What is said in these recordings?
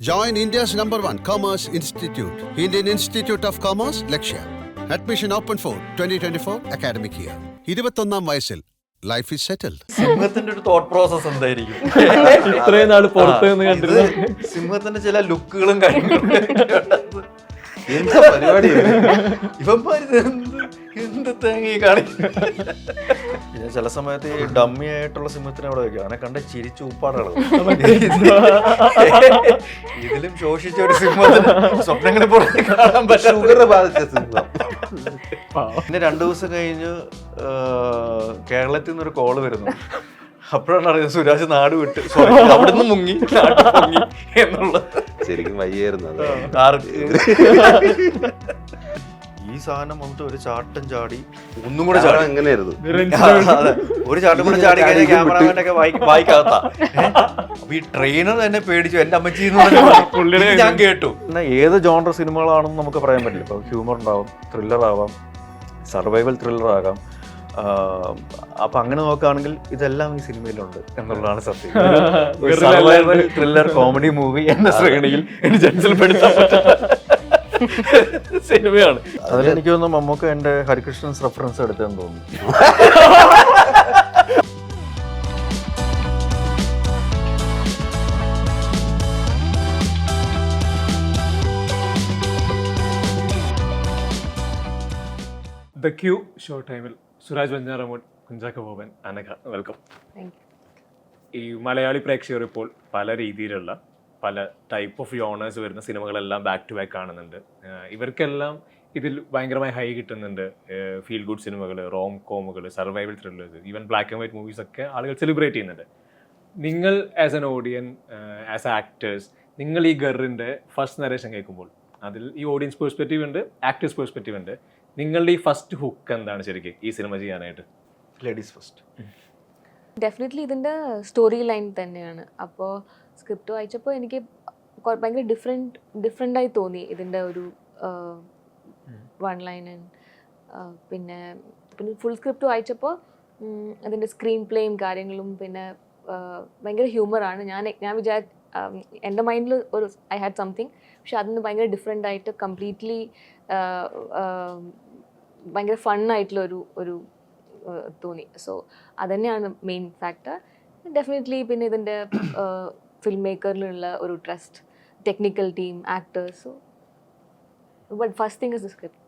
Join India's number one commerce institute, Indian Institute of Commerce, Lakshya. Admission open for 2024 academic year. ഇരുപത്തൊന്നാം വയസ്സിൽ life is settled സിംഹത്തിന്റെ ഒരു thought process എന്തായിരിക്കും ഇത്രയും നാൾ പുറത്ത് നിന്ന് കണ്ടിരുന്നു സിംഹത്തിന്റെ ചില ലുക്കുകളും കാര്യങ്ങളും എന്താ പരിപാടി ഇത്? എന്ത് തേങ്ങ കാണി പിന്നെ ചില സമയത്ത് ഈ ഡമ്മി ആയിട്ടുള്ള സിംഹത്തിനെ അവിടെ വെക്കും. അവനെ കണ്ട ചിരിച്ചു ഉപ്പാടുകൾ ഇതിലും ശോഷിച്ച ഒരു സിംഹത്തിന് സ്വപ്നങ്ങളെ പുറത്ത് കാണാൻ ഷുഗർ ബാധിച്ച സിംഹം. പിന്നെ രണ്ടു ദിവസം കഴിഞ്ഞ് കേരളത്തിൽ നിന്നൊരു കോൾ വരുന്നു. അപ്പോഴാണ് അറിയുന്നത് സുരാജ് നാട് വിട്ട് അവിടെ അവിടുന്ന് മുങ്ങി എന്നുള്ളത്. ശരിക്കും വയ്യായിരുന്നു അത്. ആർക്ക്? ഈ സാധനം വന്നിട്ട് ഒരു ചാട്ടം ചാടി. ഒന്നും കൂടെ ചാടാൻ ചാടി. എങ്ങനെയായിരുന്നു? ഒരു ചാട്ടം കൂടെ ചാടി കഴിഞ്ഞാൽ ക്യാമറമാന്റെ ഒക്കെ വായിക്കാത്ത. അപ്പൊ ഈ ട്രെയിനർ തന്നെ പേടിച്ചു. എന്റെ അമ്മച്ചി. ഞാൻ കേട്ടു. എന്നാ ഏത് ജോണർ സിനിമകളാണെന്ന് നമുക്ക് പറയാൻ പറ്റില്ല. ഇപ്പൊ ഹ്യൂമർ ഉണ്ടാവും ത്രില്ലർ ആവാം സർവൈവൽ ത്രില്ലർ ആകാം. അപ്പൊ അങ്ങനെ നോക്കുകയാണെങ്കിൽ ഇതെല്ലാം ഈ സിനിമയിലുണ്ട് എന്നുള്ളതാണ് സത്യം. സർവൈവൽ ത്രില്ലർ കോമഡി മൂവി എന്ന ശ്രേണിയിൽ ജനസിൽപ്പെടുത്താൻ സിനിമയാണ്. അതിലെനിക്ക് തോന്നുന്നു മമ്മൂക്ക എന്റെ ഹരികൃഷ്ണൻസ് റെഫറൻസ് എടുത്തെന്ന് തോന്നുന്നു. ദ ക്യൂ ഷോ ടൈമിൽ സുരാജ് വഞ്ചാറമോൻ കുഞ്ചാക്ക ബോബൻ അനഘ വെൽക്കം ഈ മലയാളി പ്രേക്ഷകർ ഇപ്പോൾ പല രീതിയിലുള്ള പല ടൈപ്പ് ഓഫ് യോണേഴ്സ് വരുന്ന സിനിമകളെല്ലാം ബാക്ക് ടു ബാക്ക് കാണുന്നുണ്ട്. ഇവർക്കെല്ലാം ഇതിൽ ഭയങ്കരമായി ഹൈ കിട്ടുന്നുണ്ട്. ഫീൽ ഗുഡ് സിനിമകൾ Rome കോമുകൾ survival thrillers even black and white movies ഒക്കെ ആളുകൾ സെലിബ്രേറ്റ് ചെയ്യുന്നുണ്ട്. നിങ്ങൾ as an audience as actors നിങ്ങൾ ഈ ഗറിന്റെ ഫസ്റ്റ് നരേഷൻ കേൾക്കുമ്പോൾ അതിൽ ഈ ഓഡിയൻസ് പേഴ്സ്പെക്റ്റീവ് ഉണ്ട് ആക്ടേഴ്സ് പേഴ്സ്പെക്റ്റീവ് ഉണ്ട്. നിങ്ങളുടെ ഈ ഫസ്റ്റ് ഹുക്ക് എന്താണ് ശരിക്കും ഈ സിനിമ ചെയ്യാനായിട്ട്? ലേഡീസ് ഫസ്റ്റ് ഡെഫിനറ്റ്ലി ഇതിന്റെ സ്റ്റോറി ലൈൻ തന്നെയാണ്. അപ്പോൾ സ്ക്രിപ്റ്റ് വായിച്ചപ്പോൾ എനിക്ക് ഭയങ്കര ഡിഫറെന്റ് ഡിഫറെന്റായി തോന്നി ഇതിന്റെ ഒരു വൺ ലൈൻ പിന്നെ പിന്നെ ഫുൾ സ്ക്രിപ്റ്റ് വായിച്ചപ്പോൾ അതിന്റെ സ്ക്രീൻ പ്ലേയും കാര്യങ്ങളും പിന്നെ ഭയങ്കര ഹ്യൂമറാണ് ഞാൻ ഞാൻ വിചാരി എന്റെ മൈൻഡിൽ ഒരു ഐ ഹാഡ് സംതിങ് പക്ഷെ അതിന് ഭയങ്കര ഡിഫറെന്റ് ആയിട്ട് കംപ്ലീറ്റ്ലി ഭയങ്കര ഫണ്ണായിട്ടുള്ള ഒരു ഒരു തോന്നി. സോ അതന്നെയാണ് മെയിൻ ഫാക്ടർ ഡെഫിനറ്റ്ലി പിന്നെ ഇതിന്റെ ഫിൽം മേക്കറിലുള്ള ഒരു trust technical team actors but first thing is the script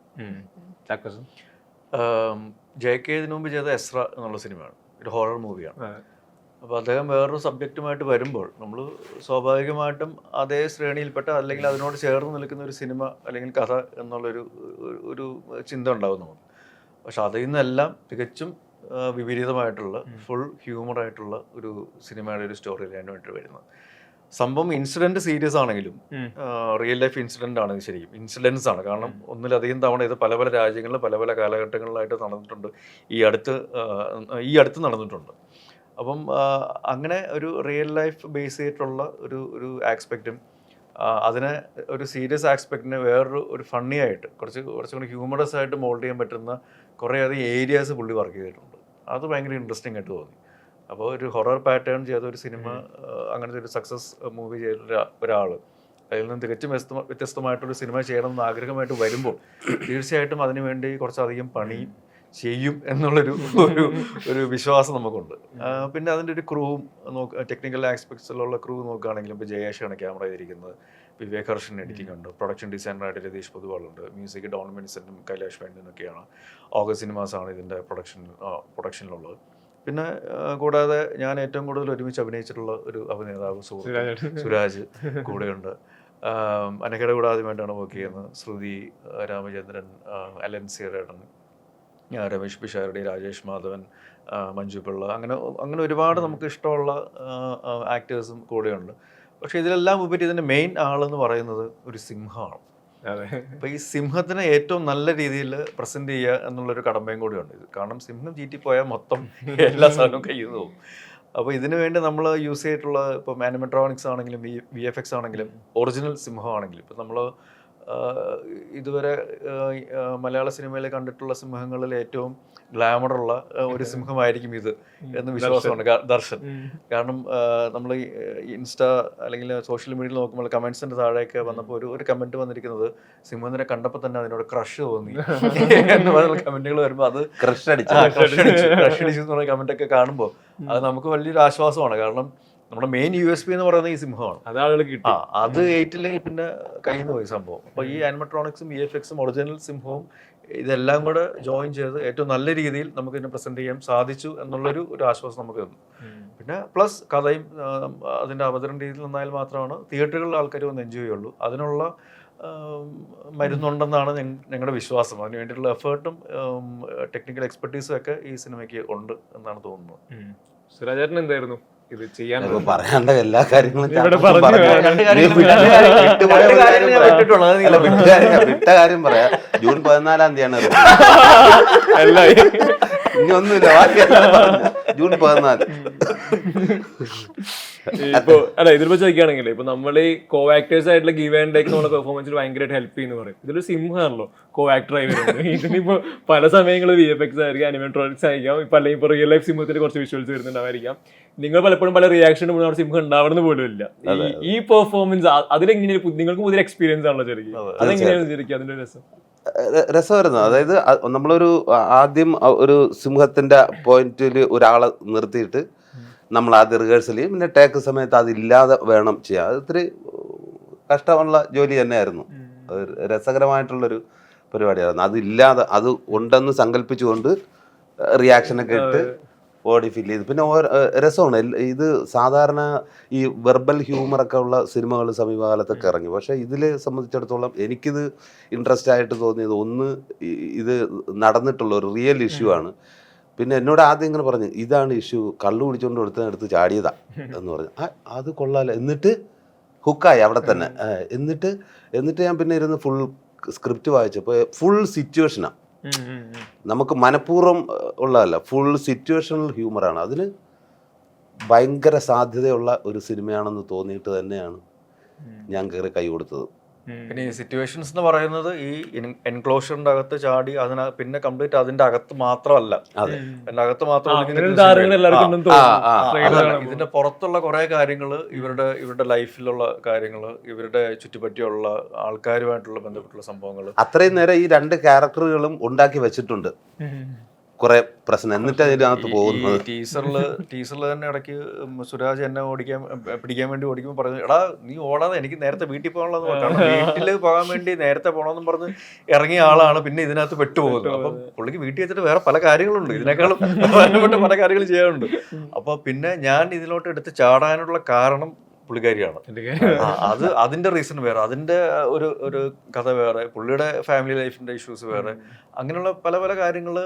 ചാക്കോസ് J K ഇതിനു മുമ്പ് ചെയ്ത എസ്ര എന്നുള്ള സിനിമയാണ്. ഒരു ഹൊറർ മൂവിയാണ് അപ്പോൾ അദ്ദേഹം വേറൊരു സബ്ജക്റ്റുമായിട്ട് വരുമ്പോൾ നമ്മൾ സ്വാഭാവികമായിട്ടും അതേ ശ്രേണിയിൽപ്പെട്ട അല്ലെങ്കിൽ അതിനോട് ചേർന്ന് നിൽക്കുന്ന ഒരു സിനിമ അല്ലെങ്കിൽ കഥ എന്നുള്ളൊരു ഒരു- ചിന്ത ഉണ്ടാവും നമുക്ക്. പക്ഷെ അതിൽ നിന്നെല്ലാം തികച്ചും വിപരീതമായിട്ടുള്ള ഫുൾ ഹ്യൂമറായിട്ടുള്ള ഒരു സിനിമയുടെ ഒരു സ്റ്റോറി ലൈനായിട്ട് വേണ്ടി വരുന്നത്. സംഭവം ഇൻസിഡന്റ് സീരിയസ് ആണെങ്കിലും റിയൽ ലൈഫ് ഇൻസിഡന്റ് ആണ് ശരിക്കും ഇൻസിഡൻസ് ആണ്. കാരണം ഒന്നിലധികം തവണ ഇത് പല പല രാജ്യങ്ങളിൽ പല പല കാലഘട്ടങ്ങളിലായിട്ട് നടന്നിട്ടുണ്ട്. ഈ അടുത്ത് ഈ അടുത്ത് നടന്നിട്ടുണ്ട്. അപ്പം അങ്ങനെ ഒരു റിയൽ ലൈഫ് ബേസ് ചെയ്തിട്ടുള്ള ഒരു ഒരു ആസ്പെക്റ്റും അതിനെ ഒരു സീരിയസ് ആസ്പെക്റ്റിനെ വേറൊരു ഒരു ഫണ്ണി ആയിട്ട് കുറച്ച് കുറച്ചും കൂടി ഹ്യൂമറസ് ആയിട്ട് മോൾഡ് ചെയ്യാൻ പറ്റുന്ന കുറേയധികം ഏരിയാസ് പുള്ളി വർക്ക് ചെയ്തിട്ടുണ്ട്. അത് ഭയങ്കര ഇൻട്രസ്റ്റിംഗ് ആയിട്ട് തോന്നി. അപ്പോൾ ഒരു ഹൊറർ പാറ്റേൺ ചെയ്ത ഒരു സിനിമ അങ്ങനത്തെ ഒരു സക്സസ് മൂവി ചെയ്ത ഒരാൾ അതിൽ നിന്ന് തികച്ചും വ്യത്യസ്ത വ്യത്യസ്തമായിട്ടൊരു സിനിമ ചെയ്യണമെന്ന് ആഗ്രഹമായിട്ട് വരുമ്പോൾ തീർച്ചയായിട്ടും അതിനുവേണ്ടി കുറച്ചധികം പണി ചെയ്യും എന്നുള്ളൊരു ഒരു ഒരു വിശ്വാസം നമുക്കുണ്ട്. പിന്നെ അതിന്റെ ഒരു ക്രൂവും നോക്ക് ടെക്നിക്കൽ ആസ്പെക്ട്സിലുള്ള ക്രൂ നോക്കുകയാണെങ്കിലും ഇപ്പോൾ ജയേഷാണ് ക്യാമറ ചെയ്തിരിക്കുന്നത്. വിവേക് ഹർഷൻ എഡിറ്റിംഗ് ഉണ്ട്. പ്രൊഡക്ഷൻ ഡിസൈനറായിട്ട് രതീഷ് പൊതുവാളുണ്ട്. മ്യൂസിക് ഡോൺ മിനിസനും കൈലാഷ് വേണ്ടനൊക്കെയാണ് ഓഗസ്റ്റ് സിനിമാസ് ആണ് ഇതിന്റെ പ്രൊഡക്ഷൻ പ്രൊഡക്ഷനിലുള്ളത് പിന്നെ കൂടാതെ ഞാൻ ഏറ്റവും കൂടുതൽ ഒരുമിച്ച് അഭിനയിച്ചിട്ടുള്ള ഒരു അഭിനേതാവ് സുരാജ്. കൂടെയുണ്ട്. അനക്കട കൂടെ ആദ്യമായിട്ടാണ് വർക്ക് ചെയ്യുന്നത്. ശ്രുതി രാമചന്ദ്രൻ അലൻ സീറേട്ടൻ ആ, രമേശ് പിഷാരടി രാജേഷ് മാധവൻ മഞ്ജു പിള്ള അങ്ങനെ അങ്ങനെ ഒരുപാട് നമുക്ക് ഇഷ്ടമുള്ള ആക്ടേഴ്സും കൂടെയുണ്ട്. പക്ഷേ ഇതിലെല്ലാം ഉപരി ഇതിന്റെ മെയിൻ ആളെന്ന് പറയുന്നത് ഒരു സിംഹമാണ്. അപ്പൊ അപ്പോൾ ഈ സിംഹത്തിനെ ഏറ്റവും നല്ല രീതിയിൽ പ്രസന്റ് ചെയ്യുക എന്നുള്ളൊരു കടമ്പയും കൂടിയുണ്ട്. ഇത് കാരണം സിംഹം ചീറ്റിപ്പോയാൽ മൊത്തം എല്ലാ സാധനവും കയ്യിൽ പോകും. അപ്പോൾ ഇതിനു വേണ്ടി നമ്മൾ യൂസ് ചെയ്തിട്ടുള്ള ഇപ്പം മാനമെട്രോണിക്സ് ആണെങ്കിലും വി വി എഫ് എക്സ് ആണെങ്കിലും ഒറിജിനൽ സിംഹമാണെങ്കിലും ഇപ്പൊ നമ്മൾ ഇതുവരെ മലയാള സിനിമയിൽ കണ്ടിട്ടുള്ള സിംഹങ്ങളിൽ ഏറ്റവും ഗ്ലാമറുള്ള ഒരു സിംഹമായിരിക്കും ഇത് എന്ന് വിശ്വാസമുണ്ട്. ദർശൻ. കാരണം നമ്മൾ ഈ ഇൻസ്റ്റ അല്ലെങ്കിൽ സോഷ്യൽ മീഡിയയിൽ നോക്കുമ്പോൾ കമന്റ്സിന്റെ താഴെയൊക്കെ വന്നപ്പോൾ ഒരു ഒരു കമന്റ് വന്നിരിക്കുന്നത് സിംഹത്തിനെ കണ്ടപ്പോൾ തന്നെ അതിനോട് ക്രഷ് തോന്നി. എന്ന് പറയുന്ന കമന്റുകൾ വരുമ്പോൾ അത് ക്രഷ് അടിച്ചു. ക്രഷ് അടിച്ചു. എന്ന് പറയുന്ന കമന്റ് ഒക്കെ കാണുമ്പോൾ അത് നമുക്ക് വലിയൊരു ആശ്വാസമാണ്. കാരണം നമ്മുടെ മെയിൻ യു എസ് പി എന്ന് പറയുന്നത് ഈ സിംഹമാണ്. അത് ഏറ്റില്ലെങ്കിൽ ആ അത് എയ്റ്റില്ലെങ്കിൽ പിന്നെ കയ്യിൽ നിന്ന് പോയി സംഭവം. അപ്പൊ ഈ ആനിമട്രോണിക്സും ഇ എഫ് എക്സും ഒറിജിനൽ സിംഹവും ഇതെല്ലാം കൂടെ ജോയിൻ ചെയ്ത് ഏറ്റവും നല്ല രീതിയിൽ നമുക്ക് ഇതിനെ പ്രസന്റ് ചെയ്യാൻ സാധിച്ചു എന്നുള്ളൊരു ഒരു ആശ്വാസം നമുക്ക് തന്നു. പിന്നെ പ്ലസ് കഥയും അതിന്റെ അവതരണ രീതിയിൽ നിന്നാൽ മാത്രമാണ് തിയേറ്ററുകളിൽ ആൾക്കാർ വന്ന് എൻജോയ് ചെയ്യുള്ളൂ. അതിനുള്ള മരുന്നുണ്ടെന്നാണ് ഞങ്ങളുടെ വിശ്വാസം. അതിന് വേണ്ടിയിട്ടുള്ള എഫേർട്ടും ടെക്നിക്കൽ എക്സ്പെർട്ടീസും ഒക്കെ ഈ സിനിമയ്ക്ക് ഉണ്ട് എന്നാണ് തോന്നുന്നത്. സുരാജേട്ടൻ എന്തായിരുന്നു? ഇത് ചെയ്യാൻ പറയാണ്ട എല്ലാ കാര്യങ്ങളും വിട്ട കാര്യം- പറയാം. ജൂൺ പതിനാലാം തീയതിയാണ് അല്ല ഇനി ഒന്നുമില്ല ബാക്കി പറഞ്ഞു. ജൂൺ പതിനാല്. ഇപ്പൊ അല്ല ഇതിപ്പോ ചോദിക്കുകയാണെങ്കിൽ ഇപ്പൊ നമ്മൾ ഈ കോ ആക്ടേഴ്സ് ആയിട്ടുള്ള ഗീവ് ആൻഡ് ടേക്ക് നമ്മുടെ പെർഫോമൻസിൽ ഭയങ്കരമായിട്ട് ഹെൽപ്പ് ചെയ്യുന്നു പറയും. ഇതിലൊരു സിംഹമാണല്ലോ കോ ആക്ടർ ആയി വരുന്നത്. ഇതിനിപ്പോ പല സമയങ്ങളിൽ വി എഫ് എക്സ് ആയിരിക്കും അനിമേട്രോണിക്സ് ആയിരിക്കാം ഇപ്പൊ അല്ലെങ്കിൽ ഇപ്പൊ റിയൽ ലൈഫ് സിംഹത്തിൽ കുറച്ച് വിഷ്വൽസ് വരുന്നുണ്ടായിരിക്കാം നിങ്ങൾ പലപ്പോഴും പല റിയാക്ഷൻ അവിടെ സിംഹം ഉണ്ടാവണമെന്ന് പോലും ഇല്ല. ഈ- പെർഫോമൻസ് അതിലെങ്ങനെ നിങ്ങൾക്ക് പുതിയ എക്സ്പീരിയൻസ് ആണല്ലോ ചെറിയ. അതെ. അതെങ്ങനെയാണ് ചെറിയ അതിന്റെ രസം? രസമായിരുന്നു അതായത് നമ്മളൊരു ആദ്യം ഒരു സിംഹത്തിന്റെ പോയിന്റിൽ ഒരാളെ നിർത്തിയിട്ട് നമ്മൾ ആദ്യം റിഹേഴ്സൽ ചെയ്യും. പിന്നെ ടേക്ക് സമയത്ത് അതില്ലാതെ വേണം ചെയ്യാൻ അത് ഇത്തിരി കഷ്ടമുള്ള ജോലി തന്നെയായിരുന്നു. അത് രസകരമായിട്ടുള്ളൊരു പരിപാടിയായിരുന്നു. അതില്ലാതെ അത് ഉണ്ടെന്ന് സങ്കല്പിച്ചുകൊണ്ട് റിയാക്ഷനൊക്കെ ഇട്ട് ബോഡി ഫീൽ ചെയ്ത്. പിന്നെ രസമാണ്. ഇത് സാധാരണ ഈ വെർബൽ ഹ്യൂമറൊക്കെ ഉള്ള സിനിമകൾ സമീപകാലത്തൊക്കെ ഇറങ്ങി. പക്ഷേ ഇതിൽ സംബന്ധിച്ചിടത്തോളം എനിക്കിത് ഇൻട്രസ്റ്റ് ആയിട്ട് തോന്നിയത് ഒന്ന് ഇത് നടന്നിട്ടുള്ള ഒരു റിയൽ ഇഷ്യൂ ആണ്. പിന്നെ എന്നോട് ആദ്യം ഇങ്ങനെ പറഞ്ഞു ഇതാണ് ഇഷ്യൂ കള്ളു കുടിച്ചുകൊണ്ട് എടുത്ത് ചാടിയതാ. എന്ന് പറഞ്ഞു. അത് കൊള്ളാലോ. എന്നിട്ട് ഹുക്കായി അവിടെ തന്നെ. എന്നിട്ട് എന്നിട്ട് ഞാൻ പിന്നെ ഇരുന്ന് ഫുൾ സ്ക്രിപ്റ്റ് വായിച്ചപ്പോൾ ഫുൾ സിറ്റുവേഷനാണ് നമുക്ക് മനഃപൂർവം ഉള്ളതല്ല. ഫുൾ സിറ്റുവേഷണൽ ഹ്യൂമറാണ് അതിന് ഭയങ്കര സാധ്യതയുള്ള ഒരു സിനിമയാണെന്ന് തോന്നിയിട്ട് തന്നെയാണ് ഞാൻ കയറി കൈ കൊടുത്തത്. പിന്നെ ഈ സിറ്റുവേഷൻസ് എന്ന് പറയുന്നത് ഈ എൻക്ലോഷറിന്റെ അകത്ത് ചാടി അതിന പിന്നെ കംപ്ലീറ്റ് അതിന്റെ അകത്ത് മാത്രമല്ല. അതെ. അതിന്റെ അകത്ത് മാത്രമല്ല. ഇതിന്റെ പുറത്തുള്ള കുറെ കാര്യങ്ങൾ ഇവരുടെ ഇവരുടെ ലൈഫിലുള്ള കാര്യങ്ങൾ ഇവരുടെ ചുറ്റുപറ്റിയുള്ള ആൾക്കാരുമായിട്ടുള്ള ബന്ധപ്പെട്ടുള്ള സംഭവങ്ങൾ. അത്രയും നേരം ഈ രണ്ട് ക്യാരക്ടറുകളും ഉണ്ടാക്കി വെച്ചിട്ടുണ്ട്. കുറെ പ്രശ്നം. എന്നിട്ട് അതിനകത്ത് പോകുന്നത്? ടീസറിൽ ടീസറിൽ തന്നെ ഇടയ്ക്ക് സുരാജ് എന്നെ ഓടിക്കാൻ പിടിക്കാൻ വേണ്ടി ഓടിക്കുമ്പോൾ പറഞ്ഞു എടാ നീ ഓടാതെ എനിക്ക് നേരത്തെ വീട്ടിൽ പോകാനുള്ളത് കാരണം വീട്ടിൽ പോകാൻ വേണ്ടി നേരത്തെ പോകണമെന്നും പറഞ്ഞ് ഇറങ്ങിയ ആളാണ് പിന്നെ ഇതിനകത്ത് പെട്ടുപോകുന്നത്. അപ്പം പുള്ളിക്ക് വീട്ടിൽ വെച്ചിട്ട് വേറെ പല കാര്യങ്ങളുണ്ട്. ഇതിനേക്കാളും പ്രധാനപ്പെട്ട പല കാര്യങ്ങൾ ചെയ്യാനുണ്ട്. അപ്പൊ പിന്നെ ഞാൻ ഇതിലോട്ട് എടുത്ത് ചാടാനുള്ള കാരണം പുള്ളിക്കാരിയാണ്. അത് അതിന്റെ റീസൺ വേറെ. അതിന്റെ ഒരു ഒരു കഥ വേറെ. പുള്ളിയുടെ ഫാമിലി ലൈഫിന്റെ ഇഷ്യൂസ് വേറെ. അങ്ങനെയുള്ള പല പല കാര്യങ്ങൾ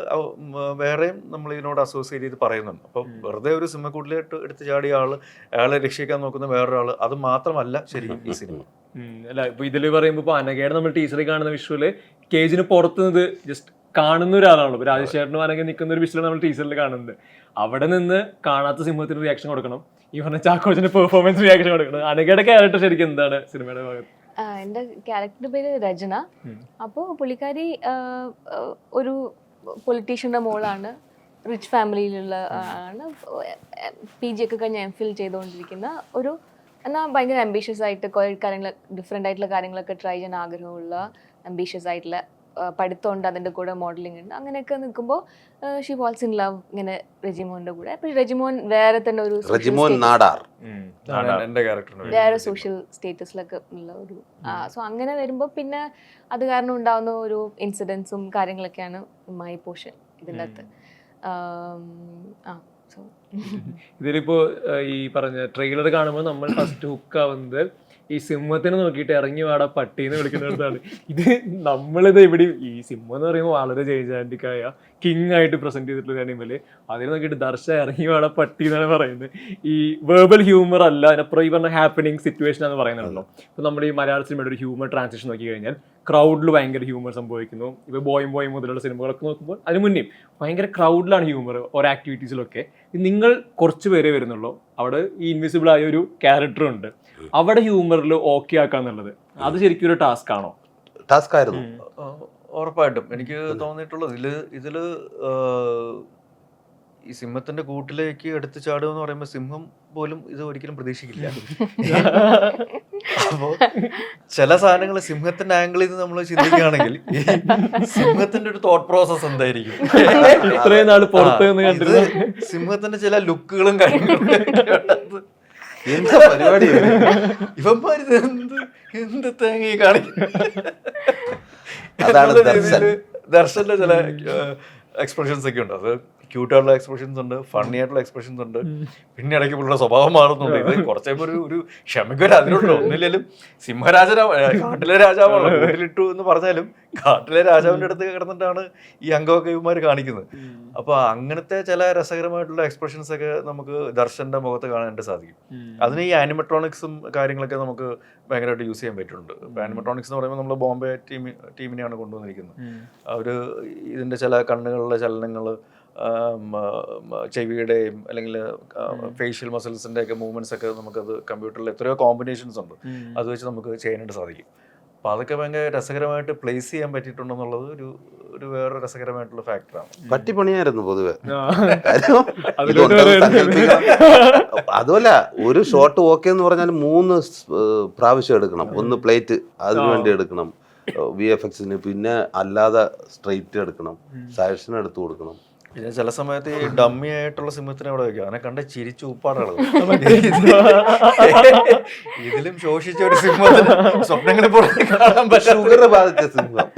വേറെയും നമ്മൾ ഇതിനോട് അസോസിയേറ്റ് ചെയ്ത് പറയുന്നുണ്ട്. അപ്പം വെറുതെ ഒരു സിനിമക്കൂട്ടിലോട്ട് എടുത്ത് ചാടിയ ആൾ അയാളെ രക്ഷിക്കാൻ നോക്കുന്ന വേറൊരാൾ അത് മാത്രമല്ല ശരിക്കും ഈ സിനിമ. അല്ല ഇപ്പൊ ഇതിൽ പറയുമ്പോ ഇപ്പൊ അനഘയുടെ നമ്മൾ ടീച്ചറിൽ കാണുന്ന വിഷുവിൽ കേജിന് പുറത്തുനിന്ന് ജസ്റ്റ് കാണുന്ന ഒരാളാണല്ലോ. രാജശേഖരനും അനകെ നിൽക്കുന്ന ഒരു വിഷ്വൽ നമ്മൾ ടീച്ചറിൽ കാണുന്നത്. അവിടെ നിന്ന് കാണാത്ത സിംഹത്തിന് റിയാക്ഷൻ കൊടുക്കണം. ഈ പറഞ്ഞ ചാക്കോച്ചിന്റെ പെർഫോമൻസ് റിയാക്ഷൻ കൊടുക്കണം. അനഘയുടെ ക്യാരക്ടർ ശരിക്കും എന്താണ് സിനിമയുടെ ഭാഗത്ത്? ആ, എന്റെ ക്യാരക്ടറിന്റെ പേര് രചന. അപ്പോ അപ്പോൾ പുള്ളിക്കാരി ഒരു പൊളിറ്റീഷ്യന്റെ മോളാണ്. റിച്ച് ഫാമിലിയിലുള്ള ആണ്. പി ജി ഒക്കെ കഴിഞ്ഞ് എം ഫിൽ ചെയ്തുകൊണ്ടിരിക്കുന്ന ഒരു എന്നാൽ ഭയങ്കര അംബീഷ്യസ് ആയിട്ട് കുറേ കാര്യങ്ങൾ ഡിഫറെന്റ് ആയിട്ടുള്ള കാര്യങ്ങളൊക്കെ ട്രൈ ചെയ്യാൻ ആഗ്രഹമുള്ള അംബീഷ്യസ് ആയിട്ടുള്ള പഠിത്തമുണ്ട് അതിന്റെ കൂടെ മോഡലിംഗ് ഉണ്ട്. അങ്ങനെയൊക്കെ നിൽക്കുമ്പോൾ ഷി ഫാൾസ് ഇൻ ലവ് ഇങ്ങനെ റെജിമോന്റെ കൂടെ. അപ്പോൾ റെജിമോൻ വേറെ തന്നെ ഒരു social റെജിമോൻ നാടാർ. അതാണ് എന്റെ ക്യാരക്ടറിന് വേറെ സോഷ്യൽ സ്റ്റേറ്റസിലൊക്കെ ഉള്ള ഒരു സോ അങ്ങനെ വരുമ്പോൾ പിന്നെ അത് കാരണം ഉണ്ടാവുന്ന ഒരു ഇൻസിഡൻസും കാര്യങ്ങളൊക്കെയാണ് മൈ പോർഷൻ ഇതിന്റെ അകത്ത്. ആ സോ ഇതിലിപ്പോ ഈ പറഞ്ഞ ട്രെയിലർ കാണുമ്പോൾ നമ്മൾ ഫസ്റ്റ് ഹുക്ക് ആവുന്നത് ഈ സിംഹത്തിനെ നോക്കിയിട്ട് ഇറങ്ങി വാടാ പട്ടീന്ന് വിളിക്കുന്നിടത്താണ് ഇത് നമ്മളിത് ഇവിടെ ഈ സിംഹം എന്ന് പറയുമ്പോൾ വളരെ ജയജാൻഡിക്കായ കിങ് ആയിട്ട് പ്രസന്റ് ചെയ്തിട്ടുള്ള അനിമൽ അതിനെ നോക്കിയിട്ട് ദർശ ഇറങ്ങി വാടാ പട്ടി എന്നാണ് പറയുന്നത്. ഈ വേർബൽ ഹ്യൂമർ അല്ല അതിനപ്പുറം ഈ പറഞ്ഞ ഹാപ്പനിങ് സിറ്റുവേഷൻ എന്ന് പറയുന്നുണ്ടല്ലോ. ഇപ്പൊ നമ്മൾ ഈ മലയാള സിനിമയുടെ ഒരു ഹ്യൂമർ ട്രാൻസിഷൻ നോക്കി കഴിഞ്ഞാൽ ക്രൗഡിൽ ഭയങ്കര ഹ്യൂമർ സംഭവിക്കുന്നു. ഇപ്പൊ ബോയും ബോയും മുതലുള്ള സിനിമകളൊക്കെ നോക്കുമ്പോൾ അതിന് മുന്നേ ഭയങ്കര ക്രൗഡിലാണ് ഹ്യൂമർ ഓരോ ആക്ടിവിറ്റീസിലൊക്കെ നിങ്ങൾ കുറച്ച് പേരെ വരുന്നുള്ളൂ. അവിടെ ഈ ഇൻവിസിബിൾ ആയ ഒരു ക്യാരക്ടർ ഉണ്ട്. അവിടെ ഹ്യൂമറിൽ ഓക്കെ ആക്കാന്നുള്ളത്. അത് ശരിക്കും ഒരു ടാസ്ക് ആണോ? ടാസ്ക് ആയിരുന്നു. ഉറപ്പായിട്ടും. എനിക്ക് തോന്നിയിട്ടുള്ളത് ഇതിൽ ഇതിൽ ഈ സിംഹത്തിന്റെ കൂട്ടിലേക്ക് എടുത്തു ചാടുക എന്ന് പറയുമ്പോൾ സിംഹം പോലും ഇത് ഒരിക്കലും പ്രതീക്ഷിക്കില്ല. അപ്പോ ചില സാധനങ്ങൾ സിംഹത്തിന്റെ ആംഗിളിൽ നിന്ന് നമ്മൾ ചിന്തിക്കുകയാണെങ്കിൽ സിംഹത്തിന്റെ ഒരു തോട്ട് പ്രോസസ് എന്തായിരിക്കും? ഇത്രയും പുറത്ത് സിംഹത്തിന്റെ ചില ലുക്കുകളും കാര്യങ്ങളും എന്താ പരിപാടി ഇവന്മാര് എന്ത് എന്ത് തേങ്ങ കാണിക്കും ദർശന്റെ ചില എക്സ്പ്രഷൻസ് ഒക്കെ ഉണ്ട്? അത് ക്യൂട്ടായിട്ടുള്ള എക്സ്പ്രഷൻസ് ഉണ്ട് ഫണ്ണി ആയിട്ടുള്ള എക്സ്പ്രഷൻസ് ഉണ്ട്. പിന്നെ ഇടയ്ക്ക് പുള്ളിയുടെ സ്വഭാവം മാറുന്നുണ്ട്. ഇത് കുറച്ചേ ഒരു ഒരു ക്ഷമിക്കൊരു അതിനുണ്ട് ഒന്നില്ലെങ്കിലും സിംഹരാജ കാട്ടിലെ രാജാവാണ്. വീട്ടിലിട്ടു എന്ന് പറഞ്ഞാലും കാട്ടിലെ രാജാവിന്റെ അടുത്ത് കിടന്നിട്ടാണ് ഈ അംഗമൊക്കെ ഇവന്മാർ കാണിക്കുന്നത്. അപ്പൊ അങ്ങനത്തെ ചില രസകരമായിട്ടുള്ള എക്സ്പ്രഷൻസ് ഒക്കെ നമുക്ക് ദർശന്റെ മുഖത്ത് കാണാനായിട്ട് സാധിക്കും. അതിന് ഈ ആനിമട്രോണിക്സും കാര്യങ്ങളൊക്കെ നമുക്ക് ഭയങ്കരമായിട്ട് യൂസ് ചെയ്യാൻ പറ്റുന്നുണ്ട്. ആനിമട്രോണിക്സ് എന്ന് പറയുമ്പോൾ നമ്മൾ ബോംബെ ടീം ടീമിനെയാണ് കൊണ്ടുവന്നിരിക്കുന്നത്. അവർ ഇതിന്റെ ചില കണ്ണുകളിലെ ചലനങ്ങൾ ചെവിയുടെയും അല്ലെങ്കിൽ ഫേഷ്യൽ മസിൽസിന്റെ ഒക്കെ മൂവ്മെന്റ്സ് ഒക്കെ നമുക്കത് കമ്പ്യൂട്ടറിൽ എത്രയോ കോമ്പിനേഷൻസ് ഉണ്ട്. അത് വെച്ച് നമുക്ക് ചെയ്യാനായിട്ട് സാധിക്കും. അപ്പോൾ അതൊക്കെ ഭയങ്കര രസകരമായിട്ട് പ്ലേസ് ചെയ്യാൻ പറ്റിയിട്ടുണ്ടെന്നുള്ളത് ഒരു ഒരു വേറെ രസകരമായിട്ടുള്ള ഫാക്ടറാണ് പറ്റിപ്പണിയായിരുന്നു പൊതുവെ. അതുമല്ല ഒരു ഷോട്ട് ഓക്കെ എന്ന് പറഞ്ഞാൽ മൂന്ന് പ്രാവശ്യം എടുക്കണം. ഒന്ന് പ്ലേറ്റ് അതിനു വേണ്ടി എടുക്കണം. വി എഫ് എക്സിന് പിന്നെ അല്ലാതെ സ്ട്രെയിറ്റ് എടുക്കണം. സജഷൻ എടുത്തു കൊടുക്കണം. പിന്നെ ചില സമയത്ത് ഈ ഡമ്മി ആയിട്ടുള്ള സിംഹത്തിനെ അവിടെ വെക്കുക അവനെ കണ്ട ചിരിച്ചു ഉപ്പാടാണ് ഇതിലും ശോഷിച്ച ഒരു സിംഹത്തിന് സ്വപ്നങ്ങളെ പോലെ കാണാൻ ഷുഗർ ബാധിച്ച സിംഹം.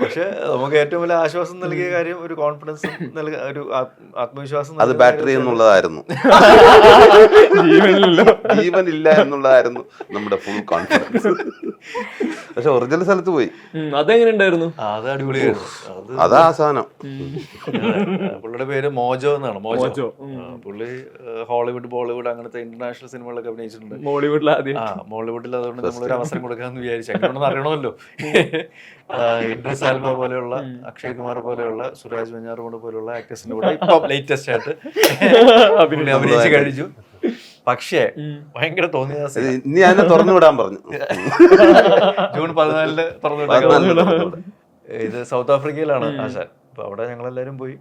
പക്ഷെ നമുക്ക് ഏറ്റവും വലിയ ആശ്വാസം നൽകിയ കാര്യം ഒരു കോൺഫിഡൻസ് നൽകുക ഒരു ആത്മവിശ്വാസം അത് ബാറ്ററി എന്നുള്ളതായിരുന്നു. ജീവൻ ഇല്ല എന്നുള്ളതായിരുന്നു നമ്മുടെ ഫുൾ കോൺഫിഡൻസ് പക്ഷെ ഒറിജിനൽ സ്ഥലത്ത് പോയി. അതെങ്ങനെ ഉണ്ടായിരുന്നു? അത് അടിപൊളിയായിരുന്നു. അത് സാധനം. പുള്ളിയുടെ പേര് മോജോ എന്നാണ്. മോജോ. പുള്ളി ഹോളിവുഡ് ബോളിവുഡ് അങ്ങനത്തെ ഇന്റർനാഷണൽ സിനിമകളൊക്കെ അഭിനയിച്ചിട്ടുണ്ട്. ബോളിവുഡിൽ ആദ്യം. ആ മോളിവുഡിൽ അതുകൊണ്ട് നമ്മളൊരു അവസരം കൊടുക്കാന്ന് വിചാരിച്ചു. അറിയണമല്ലോ. ഇദ്രിസ് ആൽബ പോലെയുള്ള അക്ഷയ് കുമാർ പോലെയുള്ള സുരാജ് വെഞ്ഞാറുമൂട് പോലെയുള്ള ആക്ടേഴ്സിന്റെ കൂടെ ഇപ്പൊ ലേറ്റസ്റ്റ് ആയിട്ട് പിന്നെ അഭിനയിച്ച്. കഴിച്ചു പക്ഷേ ഭയങ്കര തോന്നിയ ഇനി അതിനെ തുറന്നു വിടാൻ പറഞ്ഞു. ജൂൺ പതിനാലിന് തുറന്നു. ഇത് സൗത്ത് ആഫ്രിക്കയിലാണ് ആശാൻ. അപ്പൊ അവിടെ ഞങ്ങളെല്ലാവരും പോയി.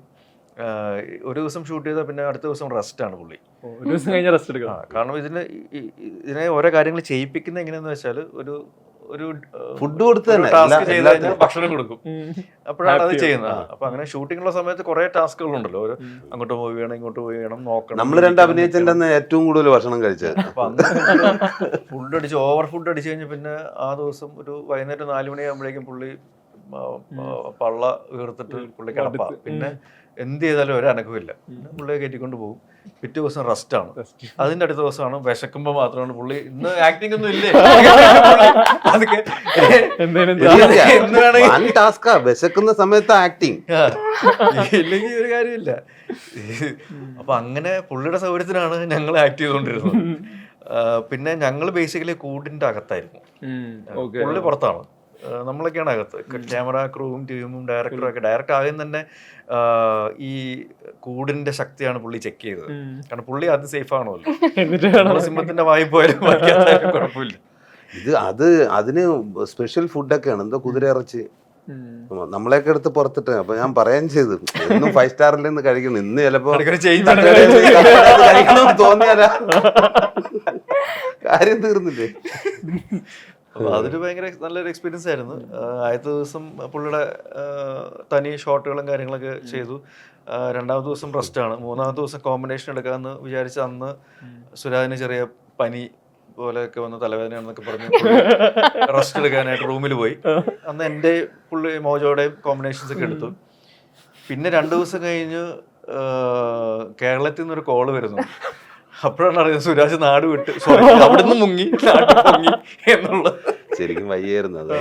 ഒരു ദിവസം ഷൂട്ട് ചെയ്താൽ പിന്നെ അടുത്ത ദിവസം റെസ്റ്റ് ആണ് പുള്ളി. ഒരു ദിവസം കഴിഞ്ഞാൽ റെസ്റ്റ് എടുക്കുക എടുക്കാം കാരണം ഇതിന് ഇതിനെ ഓരോ കാര്യങ്ങൾ ചെയ്യിപ്പിക്കുന്ന എങ്ങനെയാന്ന് വെച്ചാൽ ഒരു ഒരു ഫുഡ് കൊടുത്ത് തന്നെ. ടാസ്ക് ചെയ്ത് കഴിഞ്ഞാൽ ഭക്ഷണം കൊടുക്കും. അപ്പോഴാണ് അത് ചെയ്യുന്നത്. അപ്പൊ അങ്ങനെ ഷൂട്ടിങ്ങുള്ള സമയത്ത് കുറെ ടാസ്കുകൾ ഉണ്ടല്ലോ ഒരു അങ്ങോട്ട് പോയി വേണം ഇങ്ങോട്ട് പോയി വേണം നോക്കണം നമ്മൾ രണ്ട് ഇരിക്കണം, ഏറ്റവും കൂടുതൽ ഭക്ഷണം കഴിച്ചത്. അപ്പൊ ഫുഡ് അടിച്ച് ഓവർ ഫുഡ് അടിച്ചു കഴിഞ്ഞ് പിന്നെ ആ ദിവസം ഒരു വൈകുന്നേരം നാല് മണിയാകുമ്പോഴേക്കും പുള്ളി പള്ള ഉയർത്തിട്ട് പുള്ളി കിടപ്പ പിന്നെ എന്ത് ചെയ്താലും ഒരു അനക്കമില്ല പുള്ളിയെ കയറ്റിക്കൊണ്ട് പോകും പിറ്റേ ദിവസം റെസ്റ്റ്. ആണ് അതിന്റെ അടുത്ത ദിവസമാണ് വിശക്കുമ്പോ മാത്രമാണ് പുള്ളി ഇന്ന് ആക്ടിംഗ് ഒന്നും ഇല്ലേ? അതൊക്കെ വിശക്കുന്ന സമയത്ത് ആക്ടിങ് ഇല്ലെങ്കിൽ ഒരു കാര്യമില്ല. അപ്പൊ അങ്ങനെ പുള്ളിയുടെ സൗകര്യത്തിനാണ് ഞങ്ങൾ ആക്ട് ചെയ്തുകൊണ്ടിരുന്നത്. പിന്നെ ഞങ്ങൾ ബേസിക്കലി കൂടിന്റെ അകത്തായിരുന്നു. ഓക്കെ പുള്ളി പുറത്താണ്. നമ്മളൊക്കെയാണ് അകത്ത്. ക്യാമറ ക്രൂവും ടീമും ഡയറക്ടറും ഒക്കെ. ഡയറക്ടർ ആദ്യം തന്നെ ഈ കൂടിന്റെ ശക്തിയാണ് പുള്ളി ചെക്ക് ചെയ്തത്. കാരണം പുള്ളി അത് സേഫ് ആണല്ലോ. സിംഹത്തിന്റെ വായി പോയാലും കുഴപ്പമില്ല. ഇത് അത് അതിന് സ്പെഷ്യൽ ഫുഡൊക്കെയാണ് എന്തോ കുതിര ഇറച്ചി. നമ്മളെയൊക്കെ എടുത്ത് പുറത്തിട്ട് അപ്പൊ ഞാൻ പറയാൻ ചെയ്തു. ഇന്നും ഫൈവ് സ്റ്റാറിൽ നിന്ന് കഴിക്കുന്നു ഇന്ന് ചിലപ്പോ തോന്നിയാലാ? കാര്യം തീർന്നില്ലേ? അപ്പൊ അതൊരു ഭയങ്കര നല്ലൊരു എക്സ്പീരിയൻസ് ആയിരുന്നു. ആദ്യത്തെ ദിവസം പുള്ളിയുടെ തനി ഷോട്ടുകളും കാര്യങ്ങളൊക്കെ ചെയ്തു. രണ്ടാമത്തെ ദിവസം റെസ്റ്റ് ആണ്. മൂന്നാമത്തെ ദിവസം കോമ്പിനേഷൻ എടുക്കാമെന്ന് വിചാരിച്ച അന്ന് സുരാജിന് ചെറിയ പനി പോലെയൊക്കെ വന്ന് തലവേദനയാണെന്നൊക്കെ പറഞ്ഞ് റെസ്റ്റ് എടുക്കാനായിട്ട് റൂമിൽ പോയി. അന്ന് എന്റെ പുള്ളി മോജോയുടെയും കോമ്പിനേഷൻസ് ഒക്കെ എടുത്തു. പിന്നെ രണ്ടു ദിവസം കഴിഞ്ഞ് കേരളത്തിൽ നിന്നൊരു കോൾ വരുന്നു. അപ്പോഴാണ് അറിയുന്നത് സുരാജ് നാട് വിട്ട്. സോറി അവിടുന്ന് മുങ്ങി നാട്ടിൽ മുങ്ങി എന്നുള്ള ശരിക്കും വയ്യായിരുന്നു അത്.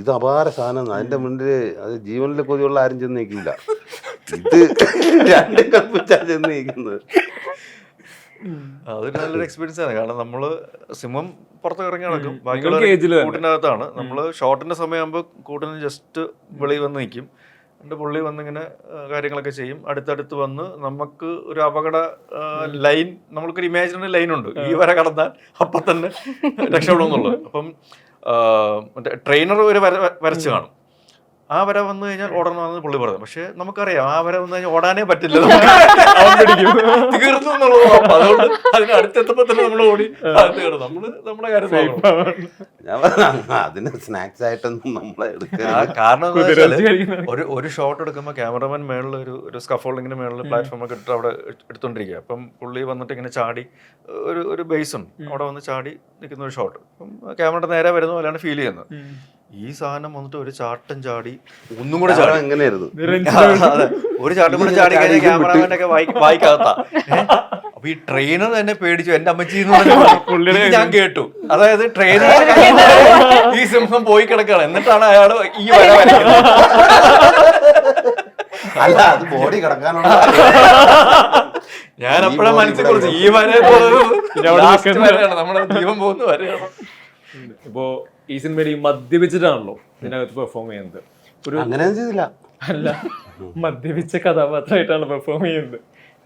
ഇത് അപാര സാധനം അതിന്റെ മുന്നിൽ അത് ജീവനിലെ കൊതിയുള്ള ആരും ചെന്ന് നിൽക്കില്ല. ഇത് രണ്ട് കൽപ്പിച്ചാ ചെന്ന് നിൽക്കുന്നത്. അതൊരു നല്ലൊരു എക്സ്പീരിയൻസ് ആണ്. കാരണം നമ്മൾ സിംഹം പുറത്ത് ഇറങ്ങി നടക്കും. ബാക്കിയുള്ള. കൂട്ടിനകത്താണ്. നമ്മൾ ഷോട്ടിന്റെ സമയമാകുമ്പോൾ കൂട്ടിന് ജസ്റ്റ് വെളിയിൽ വന്ന് നിൽക്കും. എന്നിട്ട് പുള്ളി വന്നിങ്ങനെ കാര്യങ്ങളൊക്കെ ചെയ്യും. അടുത്തടുത്ത് വന്ന് നമുക്ക് ഒരു അപകട ലൈൻ നമ്മൾക്കൊരു ഇമാജിനറി ലൈൻ ഉണ്ട് ഈ വര കടന്നാൽ അപ്പം തന്നെ രക്ഷപ്പെടുമെന്നുള്ളത്. അപ്പം മറ്റേ ട്രെയിനർ ഒരു വര വരച്ച് കാണും. ആ വര വന്നു കഴിഞ്ഞാൽ ഓടണം എന്ന് പുള്ളി പറഞ്ഞു പക്ഷെ നമുക്കറിയാം ആ വര വന്നു കഴിഞ്ഞാൽ ഓടാനേ പറ്റില്ല. തീർന്നു എന്നുള്ളത് അതുകൊണ്ട് അതിന് അടുത്തെത്തപ്പോ തന്നെ നമ്മൾ ഓടി തീർന്നു നമ്മൾ നമ്മുടെ കാര്യം അതിന് സ്നാക്സ് ആയിട്ടൊന്നും നമ്മളെ കാരണം ഒരു ഒരു ഷോട്ട് എടുക്കുമ്പോൾ ക്യാമറമാൻ മേളിൽ ഒരു ഒരു സ്കഫോൾഡിങ്ങിന് മേളിൽ പ്ലാറ്റ്ഫോം ഒക്കെ ഇട്ട് അവിടെ എടുത്തോണ്ടിരിക്കുക. അപ്പം പുള്ളി വന്നിട്ട് ഇങ്ങനെ ചാടി ഒരു ഒരു ബേസ് ഉണ്ട് അവിടെ വന്ന് ചാടി നിൽക്കുന്ന ഒരു ഷോട്ട് അപ്പം ക്യാമറയുടെ നേരെ വരുന്ന പോലെയാണ് ഫീൽ ചെയ്യുന്നത്. ഈ സാധനം വന്നിട്ട് ഒരു ചാട്ടം ചാടി ഒന്നും കൂടെ ചാടാൻ എങ്ങനെയായിരുന്നു? അതെ. ഒരു ചാട്ടം കൂടെ ചാടി കഴിഞ്ഞാൽ ക്യാമറമാന്റെ ഒക്കെ വായിക്കകത്താ. അപ്പൊ ഈ ട്രെയിനർ തന്നെ പേടിച്ചു. എന്റെ അമ്മച്ചി എന്ന് പറഞ്ഞു. ഞാൻ കേട്ടു. അതായത് ട്രെയിനർ ഈ സിംഹം പോയി കിടക്കുകയാണ്. എന്നിട്ടാണ് അയാൾ ഈ വര അല്ല അത് ബോഡി കിടക്കാനുള്ള ഞാൻ അപ്പോഴാ മനസ്സിൽ കുറച്ച് ഈ വരെ നമ്മളെ ജീവൻ പോകുന്ന വരെയാണ്. ഇപ്പോ ഈ സിനിമയിൽ ഈ മദ്യപിച്ചിട്ടാണല്ലോ ഇതിനകത്ത് പെർഫോം ചെയ്യുന്നത്. ഒരു ചെയ്തില്ല. അല്ല മദ്യപിച്ച കഥാപാത്രമായിട്ടാണ് പെർഫോം ചെയ്യുന്നത്.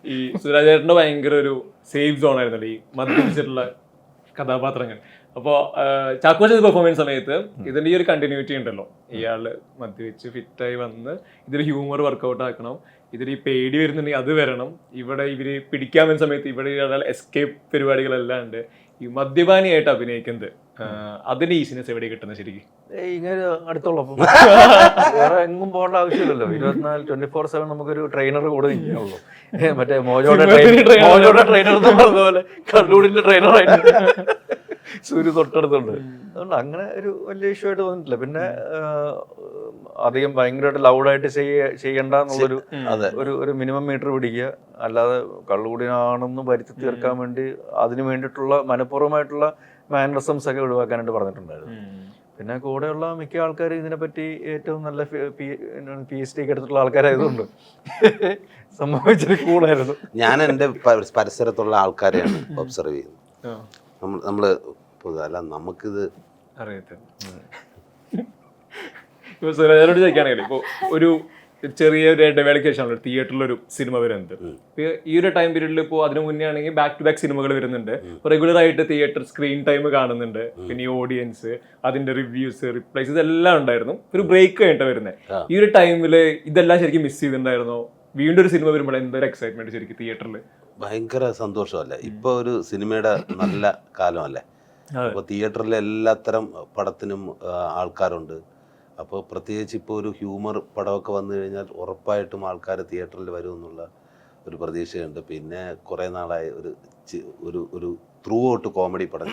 ഈ സുരാജേട്ടന്റെ ഭയങ്കര ഒരു സേഫ് സോൺ ആയിരുന്നു ഈ മദ്യപിച്ചിട്ടുള്ള കഥാപാത്രങ്ങൾ. അപ്പോൾ ചാക്കോച്ചത് പെർഫോം ചെയ്യുന്ന സമയത്ത് ഇതിന്റെ ഈ ഒരു കണ്ടിന്യൂറ്റി ഉണ്ടല്ലോ. ഇയാൾ മദ്യപിച്ച് ഫിറ്റായി വന്ന് ഇതിൽ ഹ്യൂമർ വർക്ക്ഔട്ട് ആക്കണം. ഇതിൽ ഈ പേടി വരുന്നുണ്ടെങ്കിൽ അത് വരണം. ഇവിടെ ഇവർ പിടിക്കാൻ വരുന്ന സമയത്ത് ഇവിടെ എസ്കേപ്പ് പരിപാടികളെല്ലാം ഉണ്ട്. ഈ മദ്യപാനിയായിട്ട് അഭിനയിക്കുന്നത്. അതിന് ഈ ഈസിനെസ് എവിടെ കിട്ടുന്നത് ശരിക്കും? ഇങ്ങനെ അടുത്തുള്ളപ്പം വേറെ എങ്ങും പോകേണ്ട ആവശ്യമില്ലല്ലോ. ഇരുപത്തിനാല് ട്വന്റി ഫോർ സെവൻ നമുക്കൊരു ട്രെയിനർ കൂടെ നിൽക്കാനുള്ളൂ ഏ, മറ്റേ മോജോയുടെ മോജോയുടെ ട്രെയിനർ എന്ന് പറഞ്ഞ പോലെ കള്ളൂടിന്റെ ട്രെയിനറായിട്ട് സൂര്യ തൊട്ടടുത്തുണ്ട്. അതുകൊണ്ട് അങ്ങനെ ഒരു വലിയ ഇഷ്യൂ ആയിട്ട് തോന്നിട്ടില്ല പിന്നെ അധികം ഭയങ്കരമായിട്ട് ലൗഡായിട്ട് ചെയ്യ ചെയ്യണ്ട എന്നുള്ളൊരു ഒരു ഒരു മിനിമം മീറ്റർ പിടിക്കുക. അല്ലാതെ കള്ളുകൂടിനാണെന്ന് വരുത്തി തീർക്കാൻ വേണ്ടി അതിനു വേണ്ടിയിട്ടുള്ള മനഃപൂർവമായിട്ടുള്ള മാനറിസംസ് ഒക്കെ ഒഴിവാക്കാനായിട്ട് പറഞ്ഞിട്ടുണ്ടായിരുന്നു. പിന്നെ കൂടെയുള്ള മിക്ക ആൾക്കാരും ഇതിനെപ്പറ്റി ഏറ്റവും നല്ല പി എച്ച് ഡി ഒക്കെ എടുത്തിട്ടുള്ള ആൾക്കാരായതുകൊണ്ട് സംഭവിച്ചത് കൂടായിരുന്നു ഞാൻ എന്റെ പരിസരത്തുള്ള ആൾക്കാരെയാണ് ഒബ്സർവ് ചെയ്യുന്നത്. നമ്മൾ നമ്മൾ ഇപ്പൊ അല്ല നമുക്കിത് അറിയത്തില്ല ഇപ്പൊ സുരാജോട് ചോദിക്കുകയാണെങ്കിൽ ഇപ്പോൾ ഒരു ചെറിയ ഒരു ഇടവേളയ്ക്ക് ശേഷമാണ് തിയേറ്ററിൽ ഒരു സിനിമ വരുന്നത്. ഈ ഒരു ടൈം പീരീഡിൽ ഇപ്പോൾ അതിന് മുന്നേ ആണെങ്കിൽ ബാക്ക് ടു ബാക്ക് സിനിമകൾ വരുന്നുണ്ട്. റെഗുലർ ആയിട്ട് തിയേറ്റർ സ്ക്രീൻ ടൈം കാണുന്നുണ്ട്. പിന്നെ ഈ ഓഡിയൻസ് അതിന്റെ റിവ്യൂസ് റിപ്ലൈസ് ഇതെല്ലാം ഉണ്ടായിരുന്നു. ഒരു ബ്രേക്ക് കഴിഞ്ഞിട്ട് വരുന്നത്. ഈ ഒരു ടൈമിൽ ഇതെല്ലാം ശരിക്കും മിസ് ചെയ്തിട്ടുണ്ടായിരുന്നോ? വീണ്ടും ഒരു സിനിമ വരുമ്പോൾ എന്തൊരു എക്സൈറ്റ്മെന്റ് ശരിക്കും തിയേറ്ററിൽ ഭയങ്കര സന്തോഷമല്ലേ? ഇപ്പൊ ഒരു സിനിമയുടെ നല്ല കാലമല്ലേ. അപ്പോൾ തിയേറ്ററിൽ എല്ലാത്തരം പടത്തിനും ആൾക്കാരുണ്ട്. അപ്പോൾ പ്രത്യേകിച്ച് ഇപ്പോൾ ഒരു ഹ്യൂമർ പടമൊക്കെ വന്നു കഴിഞ്ഞാൽ ഉറപ്പായിട്ടും ആൾക്കാർ തിയേറ്ററിൽ വരുമെന്നുള്ള ഒരു പ്രതീക്ഷയുണ്ട്. പിന്നെ കുറേ നാളായി ഒരു ഒരു ഒരു ത്രൂ ഔട്ട് കോമഡി പടം.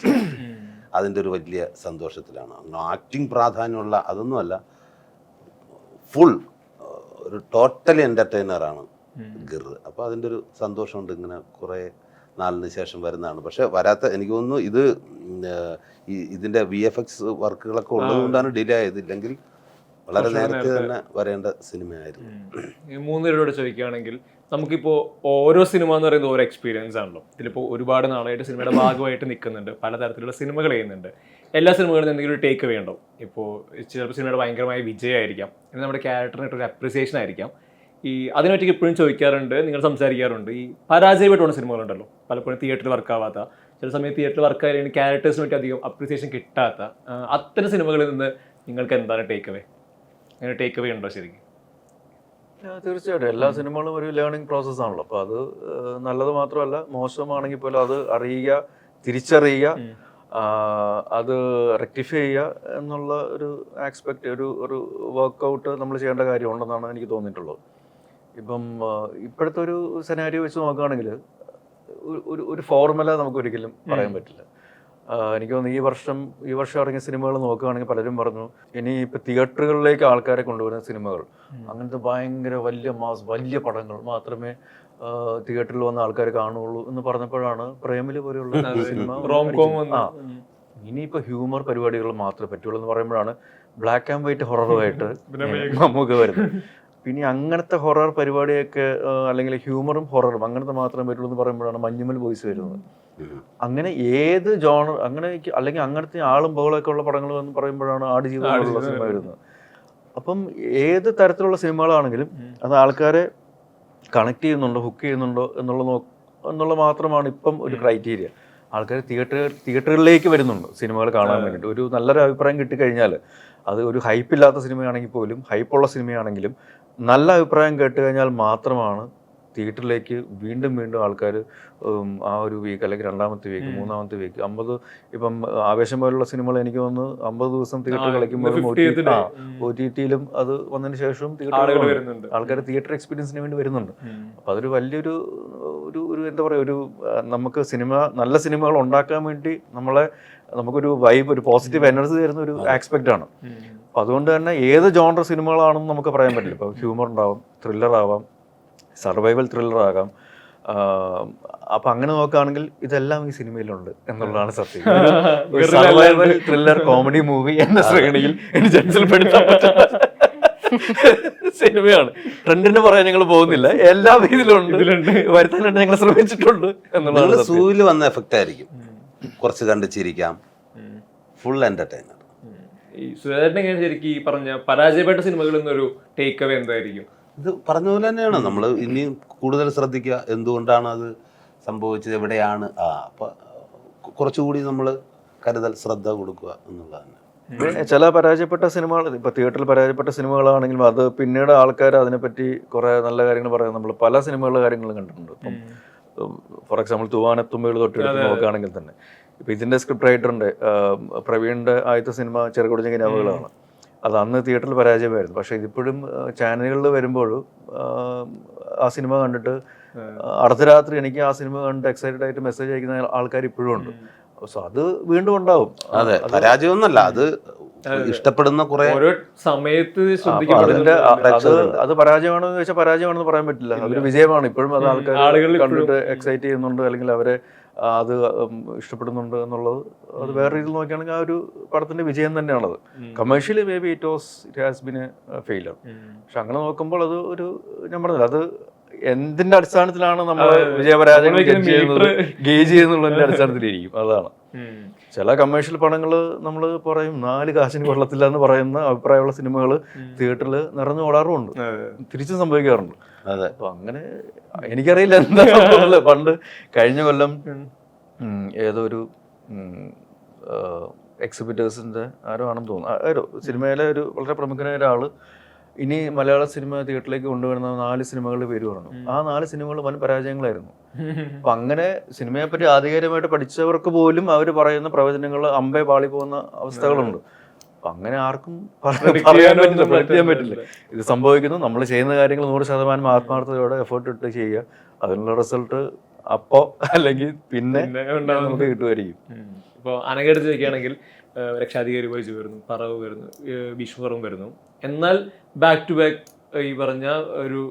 അതിന്റെ ഒരു വലിയ സന്തോഷത്തിലാണ്. ആക്ടിങ് പ്രാധാന്യമുള്ള അതൊന്നുമല്ല ഫുൾ ഒരു ടോട്ടലി എന്റർടൈനറാണ് ഗിർ. അപ്പോൾ അതിന്റെ ഒരു സന്തോഷമുണ്ട് ഇങ്ങനെ കുറേ നാളിന് ശേഷം വരുന്നതാണ്. പക്ഷെ വരാത്ത എനിക്ക് തോന്നുന്നു ഇത് ഇതിന്റെ ഇതിന്റെ വി എഫ് എക്സ് വർക്കുകളൊക്കെ ഉള്ളതുകൊണ്ടാണ് ഡിലേ ആയത് ഇല്ലെങ്കിൽ വളരെ നേരത്തെ. തന്നെ വരേണ്ട സിനിമയായിരുന്നു മൂന്നുപേരോട് മൂന്ന് പേരോട് ചോദിക്കുകയാണെങ്കിൽ നമുക്കിപ്പോൾ ഓരോ സിനിമ എന്ന് പറയുന്നത് ഓരോ എക്സ്പീരിയൻസ് ആണല്ലോ. ഇതിലിപ്പോൾ ഒരുപാട് നാളായിട്ട് സിനിമയുടെ ഭാഗമായിട്ട് നിൽക്കുന്നുണ്ട്. പലതരത്തിലുള്ള സിനിമകൾ ചെയ്യുന്നുണ്ട്. എല്ലാ സിനിമകളിലും എന്തെങ്കിലും ഒരു ടേക്ക് അവേ ഉണ്ടാവും ഇപ്പോൾ ചിലപ്പോൾ സിനിമയുടെ ഭയങ്കരമായ വിജയമായിരിക്കാം. നമ്മുടെ ക്യാരക്ടറിനായിട്ടൊരു അപ്രിസിയേഷൻ ആയിരിക്കാം. ഈ അതിനെപ്പറ്റി എപ്പോഴും ചോദിക്കാറുണ്ട് നിങ്ങൾ സംസാരിക്കാറുണ്ട്. ഈ പരാജയപ്പെട്ടുള്ള സിനിമകളുണ്ടല്ലോ. പലപ്പോഴും തിയേറ്ററിൽ വർക്കാവാത്ത ചില സമയത്ത് തിയേറ്ററിൽ വർക്ക് ആയാലും ക്യാരക്ടേഴ്സിന് പറ്റി അധികം അപ്രീസിയേഷൻ കിട്ടാത്ത അത്തരം സിനിമകളിൽ നിന്ന് നിങ്ങൾക്ക് എന്താണ് ടേക്ക് അവേ അങ്ങനെ ടേക്ക് അവേ ഉണ്ടോ ശരിക്കും? തീർച്ചയായിട്ടും. എല്ലാ സിനിമകളും ഒരു ലേണിംഗ് പ്രോസസ് ആണല്ലോ. അപ്പോൾ അത് നല്ലത് മാത്രമല്ല മോശമാണെങ്കിൽ പോലും അത് അറിയുക തിരിച്ചറിയുക അത് റെക്ടിഫൈ ചെയ്യുക എന്നുള്ള ഒരു ആസ്പെക്ട് ഒരു ഒരു വർക്കൗട്ട് നമ്മൾ ചെയ്യേണ്ട കാര്യമുണ്ടെന്നാണ് എനിക്ക് തോന്നിയിട്ടുള്ളത്. ഇപ്പം ഇപ്പോഴത്തെ ഒരു സെനാരിയോ വെച്ച് നോക്കുകയാണെങ്കിൽ ഒരു- ഒരു ഫോർമുല നമുക്ക് ഒരിക്കലും പറയാൻ പറ്റില്ല. എനിക്ക് തോന്നുന്നു ഈ വർഷം ഈ വർഷം ഇറങ്ങിയ സിനിമകൾ നോക്കുകയാണെങ്കിൽ പലരും പറഞ്ഞു ഇനി ഇപ്പം തിയേറ്ററുകളിലേക്ക് ആൾക്കാരെ കൊണ്ടുവരുന്ന സിനിമകൾ അങ്ങനത്തെ ഭയങ്കര വലിയ മാസ് വലിയ പടങ്ങൾ മാത്രമേ തിയേറ്ററിൽ വന്ന ആൾക്കാർ കാണുള്ളൂ എന്ന് പറഞ്ഞപ്പോഴാണ് പ്രേമിൽ പോലെയുള്ള സിനിമ റോം കോം ആ ഇനിയിപ്പോ ഹ്യൂമർ പരിപാടികൾ മാത്രമേ പറ്റുള്ളൂ എന്ന് പറയുമ്പോഴാണ് ബ്ലാക്ക് ആൻഡ് വൈറ്റ് ഹൊററുമായിട്ട് നമുക്ക് വരുന്നത്. പിന്നെ അങ്ങനത്തെ ഹൊറർ പരിപാടിയൊക്കെ അല്ലെങ്കിൽ ഹ്യൂമറും ഹൊററും അങ്ങനത്തെ മാത്രമേ പറ്റുള്ളൂ എന്ന് പറയുമ്പോഴാണ് മഞ്ഞുമൽ ബോയ്സ് വരുന്നത്. അങ്ങനെ ഏത് ജോണർ അങ്ങനെ അല്ലെങ്കിൽ അങ്ങനത്തെ ആളും ബഹളമൊക്കെ ഉള്ള പടങ്ങൾ എന്ന് പറയുമ്പോഴാണ് ആട് എന്നുള്ള സിനിമ വരുന്നത്. അപ്പം ഏത് തരത്തിലുള്ള സിനിമകളാണെങ്കിലും അത് ആൾക്കാരെ കണക്ട് ചെയ്യുന്നുണ്ടോ ഹുക്ക് ചെയ്യുന്നുണ്ടോ എന്നുള്ള നോ എന്നുള്ള മാത്രമാണ് ഇപ്പം ഒരു ക്രൈറ്റീരിയ ആൾക്കാർ തിയേറ്റർ തിയേറ്ററുകളിലേക്ക് വരുന്നുണ്ട് സിനിമകൾ കാണാൻ വേണ്ടിയിട്ട്. ഒരു നല്ലൊരു അഭിപ്രായം കിട്ടിക്കഴിഞ്ഞാൽ അത് ഒരു ഹൈപ്പ് ഇല്ലാത്ത സിനിമയാണെങ്കിൽ പോലും ഹൈപ്പുള്ള സിനിമയാണെങ്കിലും നല്ല അഭിപ്രായം കേട്ട് കഴിഞ്ഞാൽ മാത്രമാണ് തിയേറ്ററിലേക്ക് വീണ്ടും വീണ്ടും ആൾക്കാർ ആ ഒരു വീക്ക് അല്ലെങ്കിൽ രണ്ടാമത്തെ വീക്ക് മൂന്നാമത്തെ വീക്ക് അമ്പത് ഇപ്പം ആവേശം പോലുള്ള സിനിമകൾ എനിക്ക് വന്ന് അമ്പത് ദിവസം theatre കളിക്കുമ്പോഴും O T 50th day. O T ടിയിലും അത് വന്നതിന് ശേഷവും തിയേറ്റർ വരുന്നുണ്ട്. ആൾക്കാർ തിയേറ്റർ എക്സ്പീരിയൻസിന് വേണ്ടി വരുന്നുണ്ട്. അപ്പോൾ അതൊരു വലിയൊരു ഒരു ഒരു എന്താ പറയുക ഒരു നമുക്ക് സിനിമ നല്ല സിനിമകൾ ഉണ്ടാക്കാൻ വേണ്ടി നമ്മളെ നമുക്കൊരു വൈബ് ഒരു പോസിറ്റീവ് എനർജി തരുന്ന ഒരു ആസ്പെക്റ്റ് ആണ്. അപ്പോൾ അതുകൊണ്ട് തന്നെ ഏത് ജോണർ സിനിമകളാണെന്ന് നമുക്ക് പറയാൻ പറ്റില്ല. ഇപ്പോൾ ഹ്യൂമർ ഉണ്ടാവും ത്രില്ലർ ആവാം സർവൈവൽ ത്രില്ലർ ആകാം. അപ്പം അങ്ങനെ നോക്കുകയാണെങ്കിൽ ഇതെല്ലാം ഈ സിനിമയിലുണ്ട് എന്നുള്ളതാണ് സത്യം. ഒരു സർവൈവൽ ത്രില്ലർ കോമഡി മൂവി എന്ന ശ്രേണിയിൽ പറ്റുന്ന സിനിമയാണ്. ട്രെൻഡിന് പറയാൻ ഞങ്ങൾ പോകുന്നില്ല. എല്ലാ രീതിയിലുണ്ട് ഉണ്ട് വരുത്താനായിട്ട് ഞങ്ങൾ ശ്രമിച്ചിട്ടുണ്ട് എന്നുള്ളത് സൂര്യ. വന്ന എഫക്റ്റ് ആയിരിക്കും. കുറച്ച് കണ്ട് ചിരിക്കാം. ഫുൾ എന്റർടൈനർ ഈ സുരേന്ദ്രൻ എങ്ങനെ ശരിക്കും ഈ പറഞ്ഞ പരാജയപ്പെട്ട സിനിമകളിൽ നിന്നൊരു ടേക്ക് അവേ എന്തായിരിക്കും? ഇത് പറഞ്ഞ പോലെ തന്നെയാണ്. നമ്മൾ ഇനിയും കൂടുതൽ ശ്രദ്ധിക്കുക. എന്തുകൊണ്ടാണ് അത് സംഭവിച്ചത്? എവിടെയാണ്? ആ അപ്പൊ കുറച്ചുകൂടി നമ്മൾ കരുതൽ ശ്രദ്ധ കൊടുക്കുക എന്നുള്ളതാണ് ചില പരാജയപ്പെട്ട സിനിമകൾ ഇപ്പൊ തിയേറ്ററിൽ പരാജയപ്പെട്ട സിനിമകളാണെങ്കിലും അത് പിന്നീട് ആൾക്കാർ അതിനെപ്പറ്റി കുറേ നല്ല കാര്യങ്ങൾ പറയാൻ നമ്മൾ പല സിനിമകളുടെ കാര്യങ്ങളും കണ്ടിട്ടുണ്ട്. ഇപ്പം ഫോർ എക്സാമ്പിൾ തൂവാനത്തുമ്പകൾ തൊട്ടെടുത്ത് നോക്കുകയാണെങ്കിൽ തന്നെ. ഇപ്പൊ ഇതിന്റെ സ്ക്രിപ്റ്റ് റൈറ്ററിന്റെ പ്രവീണിന്റെ ആദ്യത്തെ സിനിമ ചെറുകുടിഞ്ഞ കിനാവുകളാണ് അത് അന്ന് തിയേറ്ററിൽ പരാജയമായിരുന്നു. പക്ഷേ ഇതിപ്പോഴും ചാനലുകളിൽ വരുമ്പോൾ ആ സിനിമ കണ്ടിട്ട് അർദ്ധരാത്രി എനിക്ക് ആ സിനിമ കണ്ടിട്ട് എക്സൈറ്റഡ് ആയിട്ട് മെസ്സേജ് അയക്കുന്ന ആൾക്കാർ ഇപ്പോഴും ഉണ്ട്. സോ അത് വീണ്ടും ഉണ്ടാവും. അതെ പരാജയമൊന്നുമല്ല അത് ഇഷ്ടപ്പെടുന്ന കുറെ ഓരോ സമയത്ത് അതിന്റെ അത്. അത് പരാജയമാണെന്ന് ചോദിച്ചാൽ പരാജയമാണെന്ന് പറയാൻ പറ്റില്ല. അതൊരു വിജയമാണ്. ഇപ്പോഴും അത് ആൾക്കാർ കണ്ടിട്ട് എക്സൈറ്റ് ചെയ്യുന്നുണ്ട്. അല്ലെങ്കിൽ അവരെ അത് ഇഷ്ടപ്പെടുന്നുണ്ട് എന്നുള്ളത് അത് വേറെ രീതിയിൽ നോക്കുകയാണെങ്കിൽ ആ ഒരു പടത്തിന്റെ വിജയം തന്നെയാണത്. Commercially may be it was it has been a failure പക്ഷെ അങ്ങനെ നോക്കുമ്പോൾ അത് ഒരു ഞാൻ പറഞ്ഞില്ല അത് എന്തിന്റെ അടിസ്ഥാനത്തിലാണ് നമ്മൾ വിജയപരാജയം നമ്മളൊരിക്കലും ജഡ്ജ് ചെയ്യുന്നത്? meter- ഗേജ് ചെയ്യുന്നുള്ളതിന്റെ അടിസ്ഥാനത്തിലിരിക്കും. അതാണ്. ചില കമേഴ്ഷ്യൽ പടങ്ങൾ നമ്മൾ പറയും നാല് കാശിന് കൊള്ളത്തില്ല എന്ന് പറയുന്ന അഭിപ്രായമുള്ള സിനിമകൾ തിയേറ്ററിൽ നിറഞ്ഞു ഓടാറുമുണ്ട്. തിരിച്ചും സംഭവിക്കാറുണ്ട്. അതെ. അപ്പൊ അങ്ങനെ എനിക്കറിയില്ല എന്താ പണ്ട് കഴിഞ്ഞ കൊല്ലം ഏതോ ഒരു എക്സിബിറ്റേഴ്സിന്റെ ആരോ ആണെന്ന് തോന്നുന്നു. ആരോ സിനിമയിലെ ഒരു വളരെ പ്രമുഖനായ ഒരാൾ ഇനി മലയാള സിനിമ തിയേറ്ററിലേക്ക് കൊണ്ടുവരുന്ന നാല് സിനിമകളുടെ പേര് പറഞ്ഞു. ആ നാല് സിനിമകൾ വൻ പരാജയങ്ങളായിരുന്നു. അപ്പൊ അങ്ങനെ സിനിമയെപ്പറ്റി ആധികാരികമായിട്ട് പഠിച്ചവർക്ക് പോലും അവർ പറയുന്ന പ്രവചനങ്ങൾ അമ്പേ പാളി പോകുന്ന അവസ്ഥകളുണ്ട്. അപ്പൊ അങ്ങനെ ആർക്കും പറ- പറയാൻ പറ്റില്ല ചെയ്യാൻ പറ്റില്ല. ഇത് സംഭവിക്കുന്നു. നമ്മൾ ചെയ്യുന്ന കാര്യങ്ങൾ നൂറ് ശതമാനം ആത്മാർത്ഥതയോടെ എഫേർട്ട് ഇട്ട് ചെയ്യുക. അതിനുള്ള റിസൾട്ട് അപ്പോ അല്ലെങ്കിൽ പിന്നെ. നമുക്ക് കിട്ടുമായിരിക്കും. ഇപ്പോൾ അനകടുത്ത് നോക്കുകയാണെങ്കിൽ രക്ഷാധികാരി വൈസ് വരുന്നു പറവ് വരുന്നു ഭീഷ്മറും വരുന്നു. എന്നാൽ ബാക്ക് ടു ബാക്ക് ഈ പറഞ്ഞ ഒരു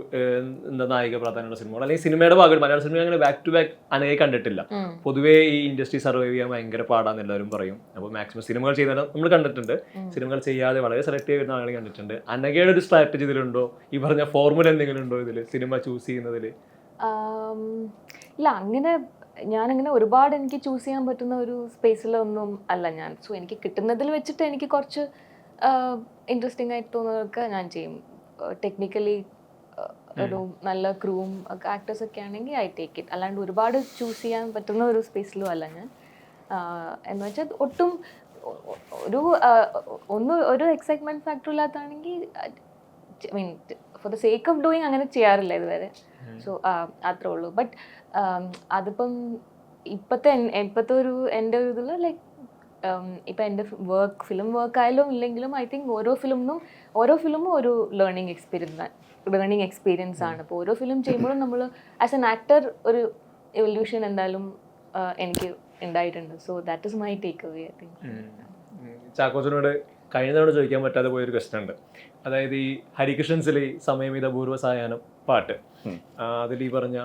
എന്താ നായിക പ്രാധാന്യമുള്ള സിനിമകൾ. അല്ലെങ്കിൽ സിനിമയുടെ ഭാഗം മലയാള സിനിമ അങ്ങനെ ബാക്ക് ടു ബാക്ക് അനേ കണ്ടിട്ടില്ല. പൊതുവേ ഈ ഇൻഡസ്ട്രി സർവൈവ് ചെയ്യാൻ ഭയങ്കര പാടാന്ന് എല്ലാവരും പറയും. അപ്പോൾ മാക്സിമം സിനിമകൾ ചെയ്യുന്നത് നമ്മൾ കണ്ടിട്ടുണ്ട്. സിനിമകൾ ചെയ്യാതെ വളരെ സെലക്ട് ചെയ്യുന്ന ആളുകൾ കണ്ടിട്ടുണ്ട്. അനകയുടെ ഒരു സ്ട്രാറ്റജി ഇതിലുണ്ടോ? ഈ പറഞ്ഞ ഫോർമുല എന്തെങ്കിലും ഉണ്ടോ ഇതിൽ സിനിമ ചൂസ് ചെയ്യുന്നതിൽ ഇല്ല അങ്ങനെ ഞാനങ്ങനെ ഒരുപാട് എനിക്ക് ചൂസ് ചെയ്യാൻ പറ്റുന്ന ഒരു സ്പേസിലൊന്നും അല്ല ഞാൻ. സോ എനിക്ക് കിട്ടുന്നതിൽ വെച്ചിട്ട് എനിക്ക് കുറച്ച് ഇൻട്രസ്റ്റിംഗ് ആയിട്ട് തോന്നുന്നതൊക്കെ ഞാൻ ചെയ്യും. ടെക്നിക്കലി ഒരു നല്ല ക്രൂവും ഒക്കെ ആക്ടേഴ്സ് ഒക്കെ ആണെങ്കിൽ ഐ ടേക്ക് ഇറ്റ് അല്ലാണ്ട് ഒരുപാട് ചൂസ് ചെയ്യാൻ പറ്റുന്ന ഒരു സ്പേസിലും അല്ല ഞാൻ. എന്ന് വെച്ചാൽ ഒട്ടും ഒരു ഒന്ന് ഒരു excitement factor ഇല്ലാത്താണെങ്കിൽ mean for the sake of doing അങ്ങനെ ചെയ്യാറില്ല ഇതുവരെ. സോ അത്രേ ഉള്ളൂ. ബട്ട് അതിപ്പം ഇപ്പോഴത്തെ ഇപ്പോഴത്തെ ഒരു എന്റെ ഒരു ഇതിൽ ലൈക്ക് ഇപ്പം എന്റെ വർക്ക് ഫിലിം വർക്ക് ആയാലും ഇല്ലെങ്കിലും ഐ തിങ്ക് ഓരോ ഫിലിമിനും ഓരോ ഫിലിമും ഒരു ലേണിംഗ് എക്സ്പീരിയൻസ് ലേണിംഗ് എക്സ്പീരിയൻസ് ആണ്. അപ്പോൾ ഓരോ ഫിലിം ചെയ്യുമ്പോഴും നമ്മൾ ആസ് എൻ ആക്ടർ ഒരു എവല്യൂഷൻ എന്തായാലും എനിക്ക് ഉണ്ടായിട്ടുണ്ട്. So that is my take away I think ചാക്കോച്ചനോട് കഴിഞ്ഞ തവണ ചോദിക്കാൻ പറ്റാതെ പോയൊരു ക്വസ്റ്റൻ ഉണ്ട്. അതായത് ഈ ഹരികൃഷ്ണൻസിലെ ഈ സമയമിത പൂർവ സായാഹ്നം പാട്ട് അതിൽ ഈ പറഞ്ഞ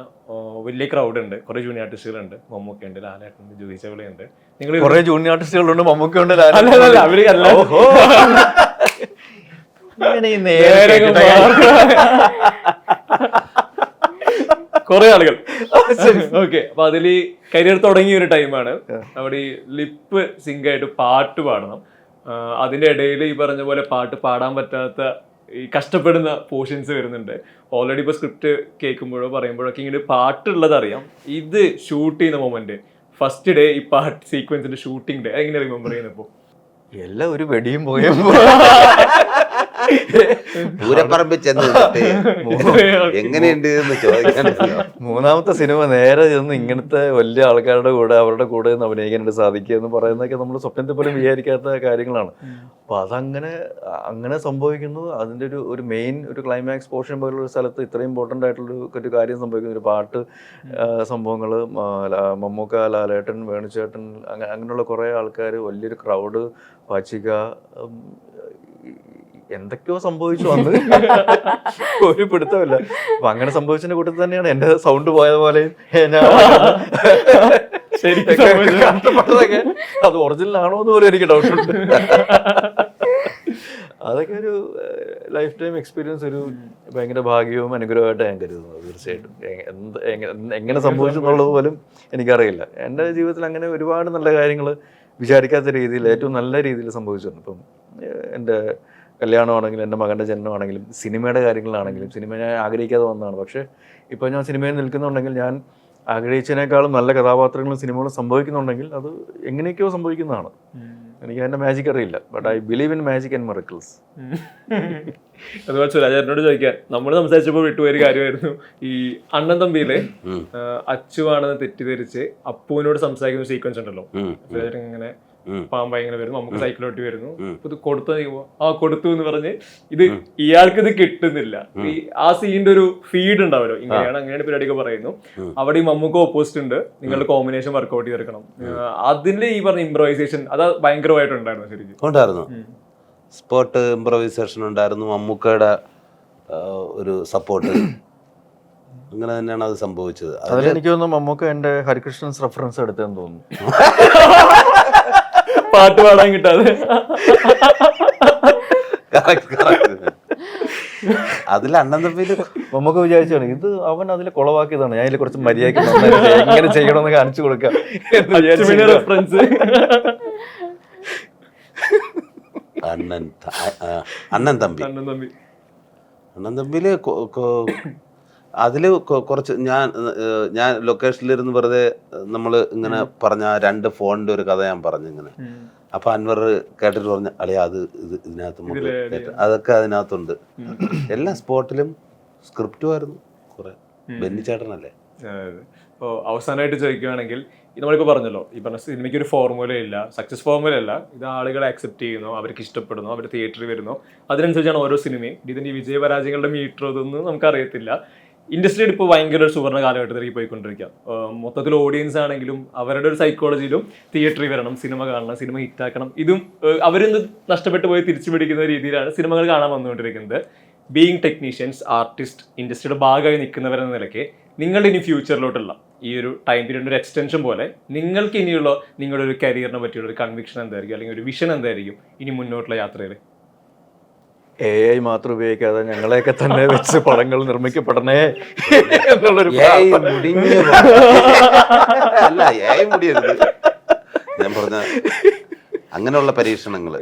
വലിയ ക്രൗഡ് ഉണ്ട്. കുറേ ജൂനിയർ ആർട്ടിസ്റ്റുകളുണ്ട് മമ്മൂക്ക ഉണ്ട് ലാലേട്ടുണ്ട് ജൂഹി ചവളയുണ്ട് നിങ്ങൾ കുറെ ജൂനിയർ ആർട്ടിസ്റ്റുകളുണ്ട് മമ്മൂക്കുണ്ട് അല്ലല്ല, അവർ അല്ല. കുറെ ആളുകൾ. ഓക്കെ അപ്പൊ അതിൽ കരിയർ തുടങ്ങിയ ഒരു ടൈമാണ് അവിടെ ഈ ലിപ്പ് സിങ്ക് ആയിട്ട് പാട്ട് പാടണം. അതിന്റെ ഇടയിൽ ഈ പറഞ്ഞ പോലെ പാട്ട് പാടാൻ പറ്റാത്ത ഈ കഷ്ടപ്പെടുന്ന പോർഷൻസ് വരുന്നുണ്ട്. ഓൾറെഡി ഇപ്പോൾ സ്ക്രിപ്റ്റ് കേൾക്കുമ്പോഴോ പറയുമ്പോഴൊക്കെ ഇങ്ങനെ പാട്ടുള്ളത് അറിയാം. ഇത് ഷൂട്ട് ചെയ്യുന്ന മൊമെന്റ് ഫസ്റ്റ് ഡേ ഈ പാർട്ട് സീക്വൻസിന്റെ ഷൂട്ടിംഗ് ഡേ എങ്ങനെ റിമെമ്പർ ചെയ്യുന്നപ്പോ എല്ലാം ഒരു വെടിയും പോയപ്പോ പൂരപ്പറമ്പിൽ ചെന്ന് എങ്ങനെയുണ്ട് എന്ന് ചോദിക്കാൻ മൂന്നാമത്തെ സിനിമ നേരെ ചെന്ന് ഇങ്ങനത്തെ വലിയ ആൾക്കാരുടെ കൂടെ അവരുടെ കൂടെ നിന്ന് അഭിനയിക്കാനായിട്ട് സാധിക്കുക എന്ന് പറയുന്നതൊക്കെ നമ്മൾ സ്വപ്നത്തിൽ പോലും വിചാരിക്കാത്ത കാര്യങ്ങളാണ്. അപ്പൊ അതങ്ങനെ അങ്ങനെ സംഭവിക്കുന്നു അതിന്റെ ഒരു ഒരു മെയിൻ ഒരു ക്ലൈമാക്സ് പോർഷൻ പോലുള്ള ഒരു സ്ഥലത്ത് ഇത്രയും ഇമ്പോർട്ടന്റ് ആയിട്ടുള്ള ഒരു കാര്യം സംഭവിക്കുന്നു ഒരു പാട്ട് സംഭവങ്ങൾ മമ്മൂക്ക ലാലേട്ടൻ വേണുചേട്ടൻ അങ്ങനെ അങ്ങനെയുള്ള കുറേ ആൾക്കാർ വലിയൊരു ക്രൗഡ് പാച്ചിക എന്തൊക്കെയോ സംഭവിച്ചു വന്ന് ഒരു പിടുത്തമില്ല അപ്പൊ അങ്ങനെ സംഭവിച്ചതിന്റെ കൂട്ടത്തിൽ തന്നെയാണ് എന്റെ സൗണ്ട് പോയത് പോലെ. അത് ഒറിജിനൽ ആണോ എന്ന് പോലും എനിക്ക് ഡൗട്ട് ഉണ്ട്. അതൊക്കെ ഒരു ലൈഫ് ടൈം എക്സ്പീരിയൻസ് ഒരു ഭയങ്കര ഭാഗ്യവും അനുഗ്രഹമായിട്ട് ഞാൻ കരുതുന്നത് തീർച്ചയായിട്ടും. എന്ത് എങ്ങനെ സംഭവിച്ചു എന്നുള്ളത് പോലും എനിക്കറിയില്ല. എന്റെ ജീവിതത്തിൽ അങ്ങനെ ഒരുപാട് നല്ല കാര്യങ്ങൾ വിചാരിക്കാത്ത രീതിയിൽ ഏറ്റവും നല്ല രീതിയിൽ സംഭവിച്ചിട്ടുണ്ട്. ഇപ്പം എന്റെ കല്യാണമാണെങ്കിലും എന്റെ മകന്റെ ജനനമാണെങ്കിലും സിനിമയുടെ കാര്യങ്ങളാണെങ്കിലും സിനിമ ഞാൻ ആഗ്രഹിക്കാതെ വന്നതാണ്. പക്ഷേ ഇപ്പോൾ ഞാൻ സിനിമയിൽ നിൽക്കുന്നുണ്ടെങ്കിൽ ഞാൻ ആഗ്രഹിച്ചതിനേക്കാളും നല്ല കഥാപാത്രങ്ങളും സിനിമകളും സംഭവിക്കുന്നുണ്ടെങ്കിൽ അത് എങ്ങനെയൊക്കെയോ സംഭവിക്കുന്നതാണ്. എനിക്ക് അതിന്റെ മാജിക് അറിയില്ല. But I believe in magic and miracles അതുപോലെ സുരാജേട്ടനോട് ചോദിക്കാൻ നമ്മൾ സംസാരിച്ചപ്പോൾ വിട്ടുപോയൊരു കാര്യമായിരുന്നു. ഈ അണ്ണൻ തമ്പിയിലെ അച്ചുവാണെന്ന് തെറ്റിദ്ധരിച്ച് അപ്പുവിനോട് സംസാരിക്കുന്ന സീക്വൻസ് ഉണ്ടല്ലോ. സുരാജേട്ടൻ ഇങ്ങനെ ഉം. പാമ്പായി ഇങ്ങനെ വരുന്നു? നമുക്ക് സൈക്കിളോട്ട് വരുന്നു. ഇത് കൊടുത്തു ആ കൊടുത്തു എന്ന് പറഞ്ഞ് ഇത് ഇയാൾക്ക് ഇത് കിട്ടുന്നില്ല. ഈ ആ സീനിന്റെ ഒരു ഫീഡ് ഉണ്ടാവല്ലോ. ഇങ്ങനെയാണ് അങ്ങനെയാണ് പരിപാടിയൊക്കെ പറയുന്നു. അവിടെ ഈ മമ്മൂക്ക് ഓപ്പോസിറ്റ് ഉണ്ട്. നിങ്ങളുടെ കോമ്പിനേഷൻ വർക്ക്ഔട്ട് ചെയ്തെടുക്കണം. അതിന്റെ ഈ പറഞ്ഞ ഇംപ്രൈസേഷൻ അത് ഭയങ്കരമായിട്ടുണ്ടായിരുന്നു ശരിക്കും. ഉണ്ടായിരുന്നു. സ്പോട്ട് ഇംപ്രൈസേഷൻ ഉണ്ടായിരുന്നു. മമ്മൂക്കയുടെ ഒരു സപ്പോർട്ട് അങ്ങനെ തന്നെയാണ് അത് സംഭവിച്ചത്. അതിൽ എനിക്ക് തോന്നുന്നു മമ്മൂക്ക എന്റെ ഹരികൃഷ്ണൻസ് റെഫറൻസ് എടുത്തെന്ന് തോന്നുന്നു. പാട്ട് പാടാൻ കിട്ടാതെ. അതിൽ അണ്ണൻ തമ്മിൽ നമുക്ക് വിചാരിച്ചാണ് ഇത് അവൻ അതിൽ കുളവാക്കിയതാണ്. ഞാൻ അതിൽ കുറച്ച് മര്യാദയ്ക്ക് ഇങ്ങനെ എങ്ങനെ ചെയ്യണമെന്ന് കാണിച്ചു കൊടുക്കാം അണ്ണൻ അണ്ണൻ തമ്പി. അണ്ണൻ തമ്പി. അണ്ണൻ തമ്പി അതിൽ കുറച്ച് ഞാൻ ഞാൻ ലൊക്കേഷനിലിരുന്ന് വെറുതെ നമ്മൾ ഇങ്ങനെ പറഞ്ഞ ആ രണ്ട് ഫോണിന്റെ ഒരു കഥ ഞാൻ പറഞ്ഞു ഇങ്ങനെ. അപ്പൊ അൻവർ കേട്ടിട്ട് പറഞ്ഞു അളിയ അത് ഇത് ഇതിനകത്ത് അതൊക്കെ അതിനകത്തുണ്ട്. എല്ലാ സ്പോട്ടിലും സ്ക്രിപ്റ്റും ആയിരുന്നു കുറെ ബെന്നിച്ചേട്ടനല്ലേ ഇപ്പോൾ അവസാനമായിട്ട് ചോദിക്കുകയാണെങ്കിൽ നമ്മളിപ്പോൾ പറഞ്ഞല്ലോ ഈ പറഞ്ഞ സിനിമയ്ക്ക് ഒരു ഫോർമുല ഇല്ല സക്സസ് ഫോർമുല അല്ല ഇത് ആളുകളെ അക്സെപ്റ്റ് ചെയ്യുന്നു അവർക്ക് ഇഷ്ടപ്പെടുന്നു അവർ തിയേറ്ററിൽ വരുന്നു. അതിനനുസരിച്ചാണ് ഓരോ സിനിമയും. ഇതിന്റെ വിജയപരാജയങ്ങളുടെ മീറ്റർ ഇതൊന്നും നമുക്കറിയത്തില്ല. ഇൻഡസ്ട്രിയിൽ ഇപ്പോൾ ഭയങ്കര ഒരു സുവർണ കാലഘട്ടത്തിലേക്ക് പോയിക്കൊണ്ടിരിക്കുക മൊത്തത്തിൽ ഓഡിയൻസ് ആണെങ്കിലും അവരുടെ ഒരു സൈക്കോളജിയിലും തിയേറ്ററിൽ വരണം സിനിമ കാണണം സിനിമ ഹിറ്റാക്കണം ഇതും അവരിന്ന് നഷ്ടപ്പെട്ടു പോയി തിരിച്ചു പിടിക്കുന്ന രീതിയിലാണ് സിനിമകൾ കാണാൻ വന്നുകൊണ്ടിരിക്കുന്നത്. ബീയിങ് ടെക്നീഷ്യൻസ് ആർട്ടിസ്റ്റ് ഇൻഡസ്ട്രിയുടെ ഭാഗമായി നിൽക്കുന്നവരെന്ന നിലയ്ക്ക് നിങ്ങളുടെ ഇനി ഫ്യൂച്ചറിലോട്ടുള്ള ഈ ഒരു ടൈം പീരീഡിന്റെ ഒരു എക്സ്റ്റൻഷൻ പോലെ നിങ്ങൾക്ക് ഇനിയുള്ള നിങ്ങളുടെ ഒരു കരിയറിനെ പറ്റിയുള്ള ഒരു കൺവിക്ഷൻ എന്തായിരിക്കും? അല്ലെങ്കിൽ ഒരു വിഷൻ എന്തായിരിക്കും? ഇനി മുന്നോട്ടുള്ള യാത്രയിൽ? എ ഐ മാത്രം ഉപയോഗിക്കാതെ ഞങ്ങളെയൊക്കെ തന്നെ വെച്ച് പടങ്ങൾ നിർമ്മിക്കപ്പെടണേ എന്നുള്ളൊരു അല്ല മുടിയരുത്. ഞാൻ പറഞ്ഞ അങ്ങനെയുള്ള പരീക്ഷണങ്ങൾ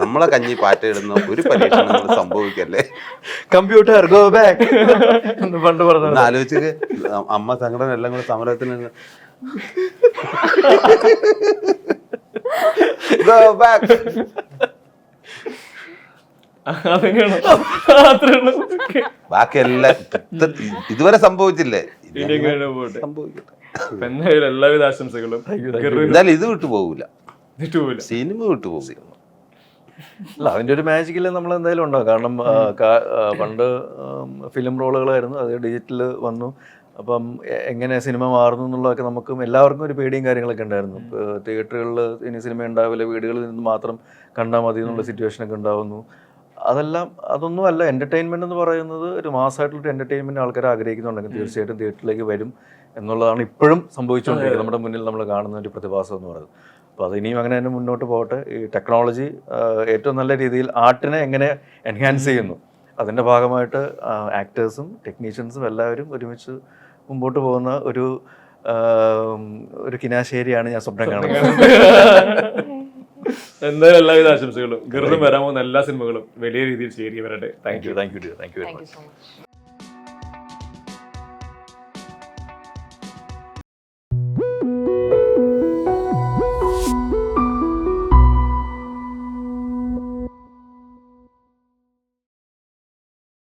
നമ്മളെ കഞ്ഞി പാറ്റയിടുന്ന ഒരു പരീക്ഷണങ്ങൾ സംഭവിക്കല്ലേ? കമ്പ്യൂട്ടർ ഗോ ബാക്ക് പണ്ട് പറഞ്ഞു ആലോചിച്ച് അമ്മ സംഘടന എല്ലാം കൂടെ സമരത്തിൽ നിന്ന്. Go back. അതന്നെയാണോ അത്രേ ഉള്ളൂ Okay. ബാക്കിയെല്ലാം ഇതുവരെ സംഭവിച്ചില്ലേ? പോട്ടെ? എല്ലാവിധ ആശംസകളും ഇത് വിട്ടു പോകൂല സിനിമ വിട്ടുപോകും അല്ല അതിന്റെ ഒരു മാജിക്കിൽ നമ്മൾ എന്തായാലും ഉണ്ടാവും. കാരണം പണ്ട് ഫിലിം റോളുകളായിരുന്നു. അത് ഡിജിറ്റൽ വന്നു. അപ്പം എങ്ങനെ സിനിമ മാറുന്നു എന്നുള്ളതൊക്കെ നമുക്കും എല്ലാവർക്കും ഒരു പേടിയും കാര്യങ്ങളൊക്കെ ഉണ്ടായിരുന്നു. തിയേറ്ററുകളിൽ ഇനി സിനിമ ഉണ്ടാവില്ല. വീടുകളിൽ നിന്ന് മാത്രം കണ്ടാൽ മതി എന്നുള്ള സിറ്റുവേഷനൊക്കെ ഉണ്ടാവുന്നു. അതെല്ലാം അതൊന്നും അല്ല എന്റർടൈൻമെന്റ് എന്ന് പറയുന്നത് ഒരു മാസമായിട്ടുള്ള എന്റർടൈൻമെന്റ് ആൾക്കാർ ആഗ്രഹിക്കുന്നുണ്ടെങ്കിൽ തീർച്ചയായിട്ടും തിയേറ്ററിലേക്ക് വരും എന്നുള്ളതാണ് ഇപ്പോഴും സംഭവിച്ചുകൊണ്ടിരിക്കുന്നത്. നമ്മുടെ മുന്നിൽ നമ്മൾ കാണുന്ന ഒരു പ്രതിഭാസം എന്ന് പറയുന്നത്. അപ്പോൾ അത് ഇനിയും അങ്ങനെ തന്നെ മുന്നോട്ട് പോകട്ടെ. ഈ ടെക്നോളജി ഏറ്റവും നല്ല രീതിയിൽ ആർട്ടിനെ എങ്ങനെ എൻഹാൻസ് ചെയ്യുന്നു അതിന്റെ ഭാഗമായിട്ട് ആക്ടേഴ്സും ടെക്നീഷ്യൻസും എല്ലാവരും ഒരുമിച്ച് മുമ്പോട്ട് പോകുന്ന ഒരു ഒരു കിനാശേരിയാണ് ഞാൻ സ്വപ്നം കാണുന്നത്. എന്തായാലും എല്ലാവിധ ആശംസകളും. ഗിറിനും വരാൻ പോകുന്ന എല്ലാ സിനിമകളും വലിയ രീതിയിൽ ചേരി വരട്ടെ. Thank you thank you thank you very much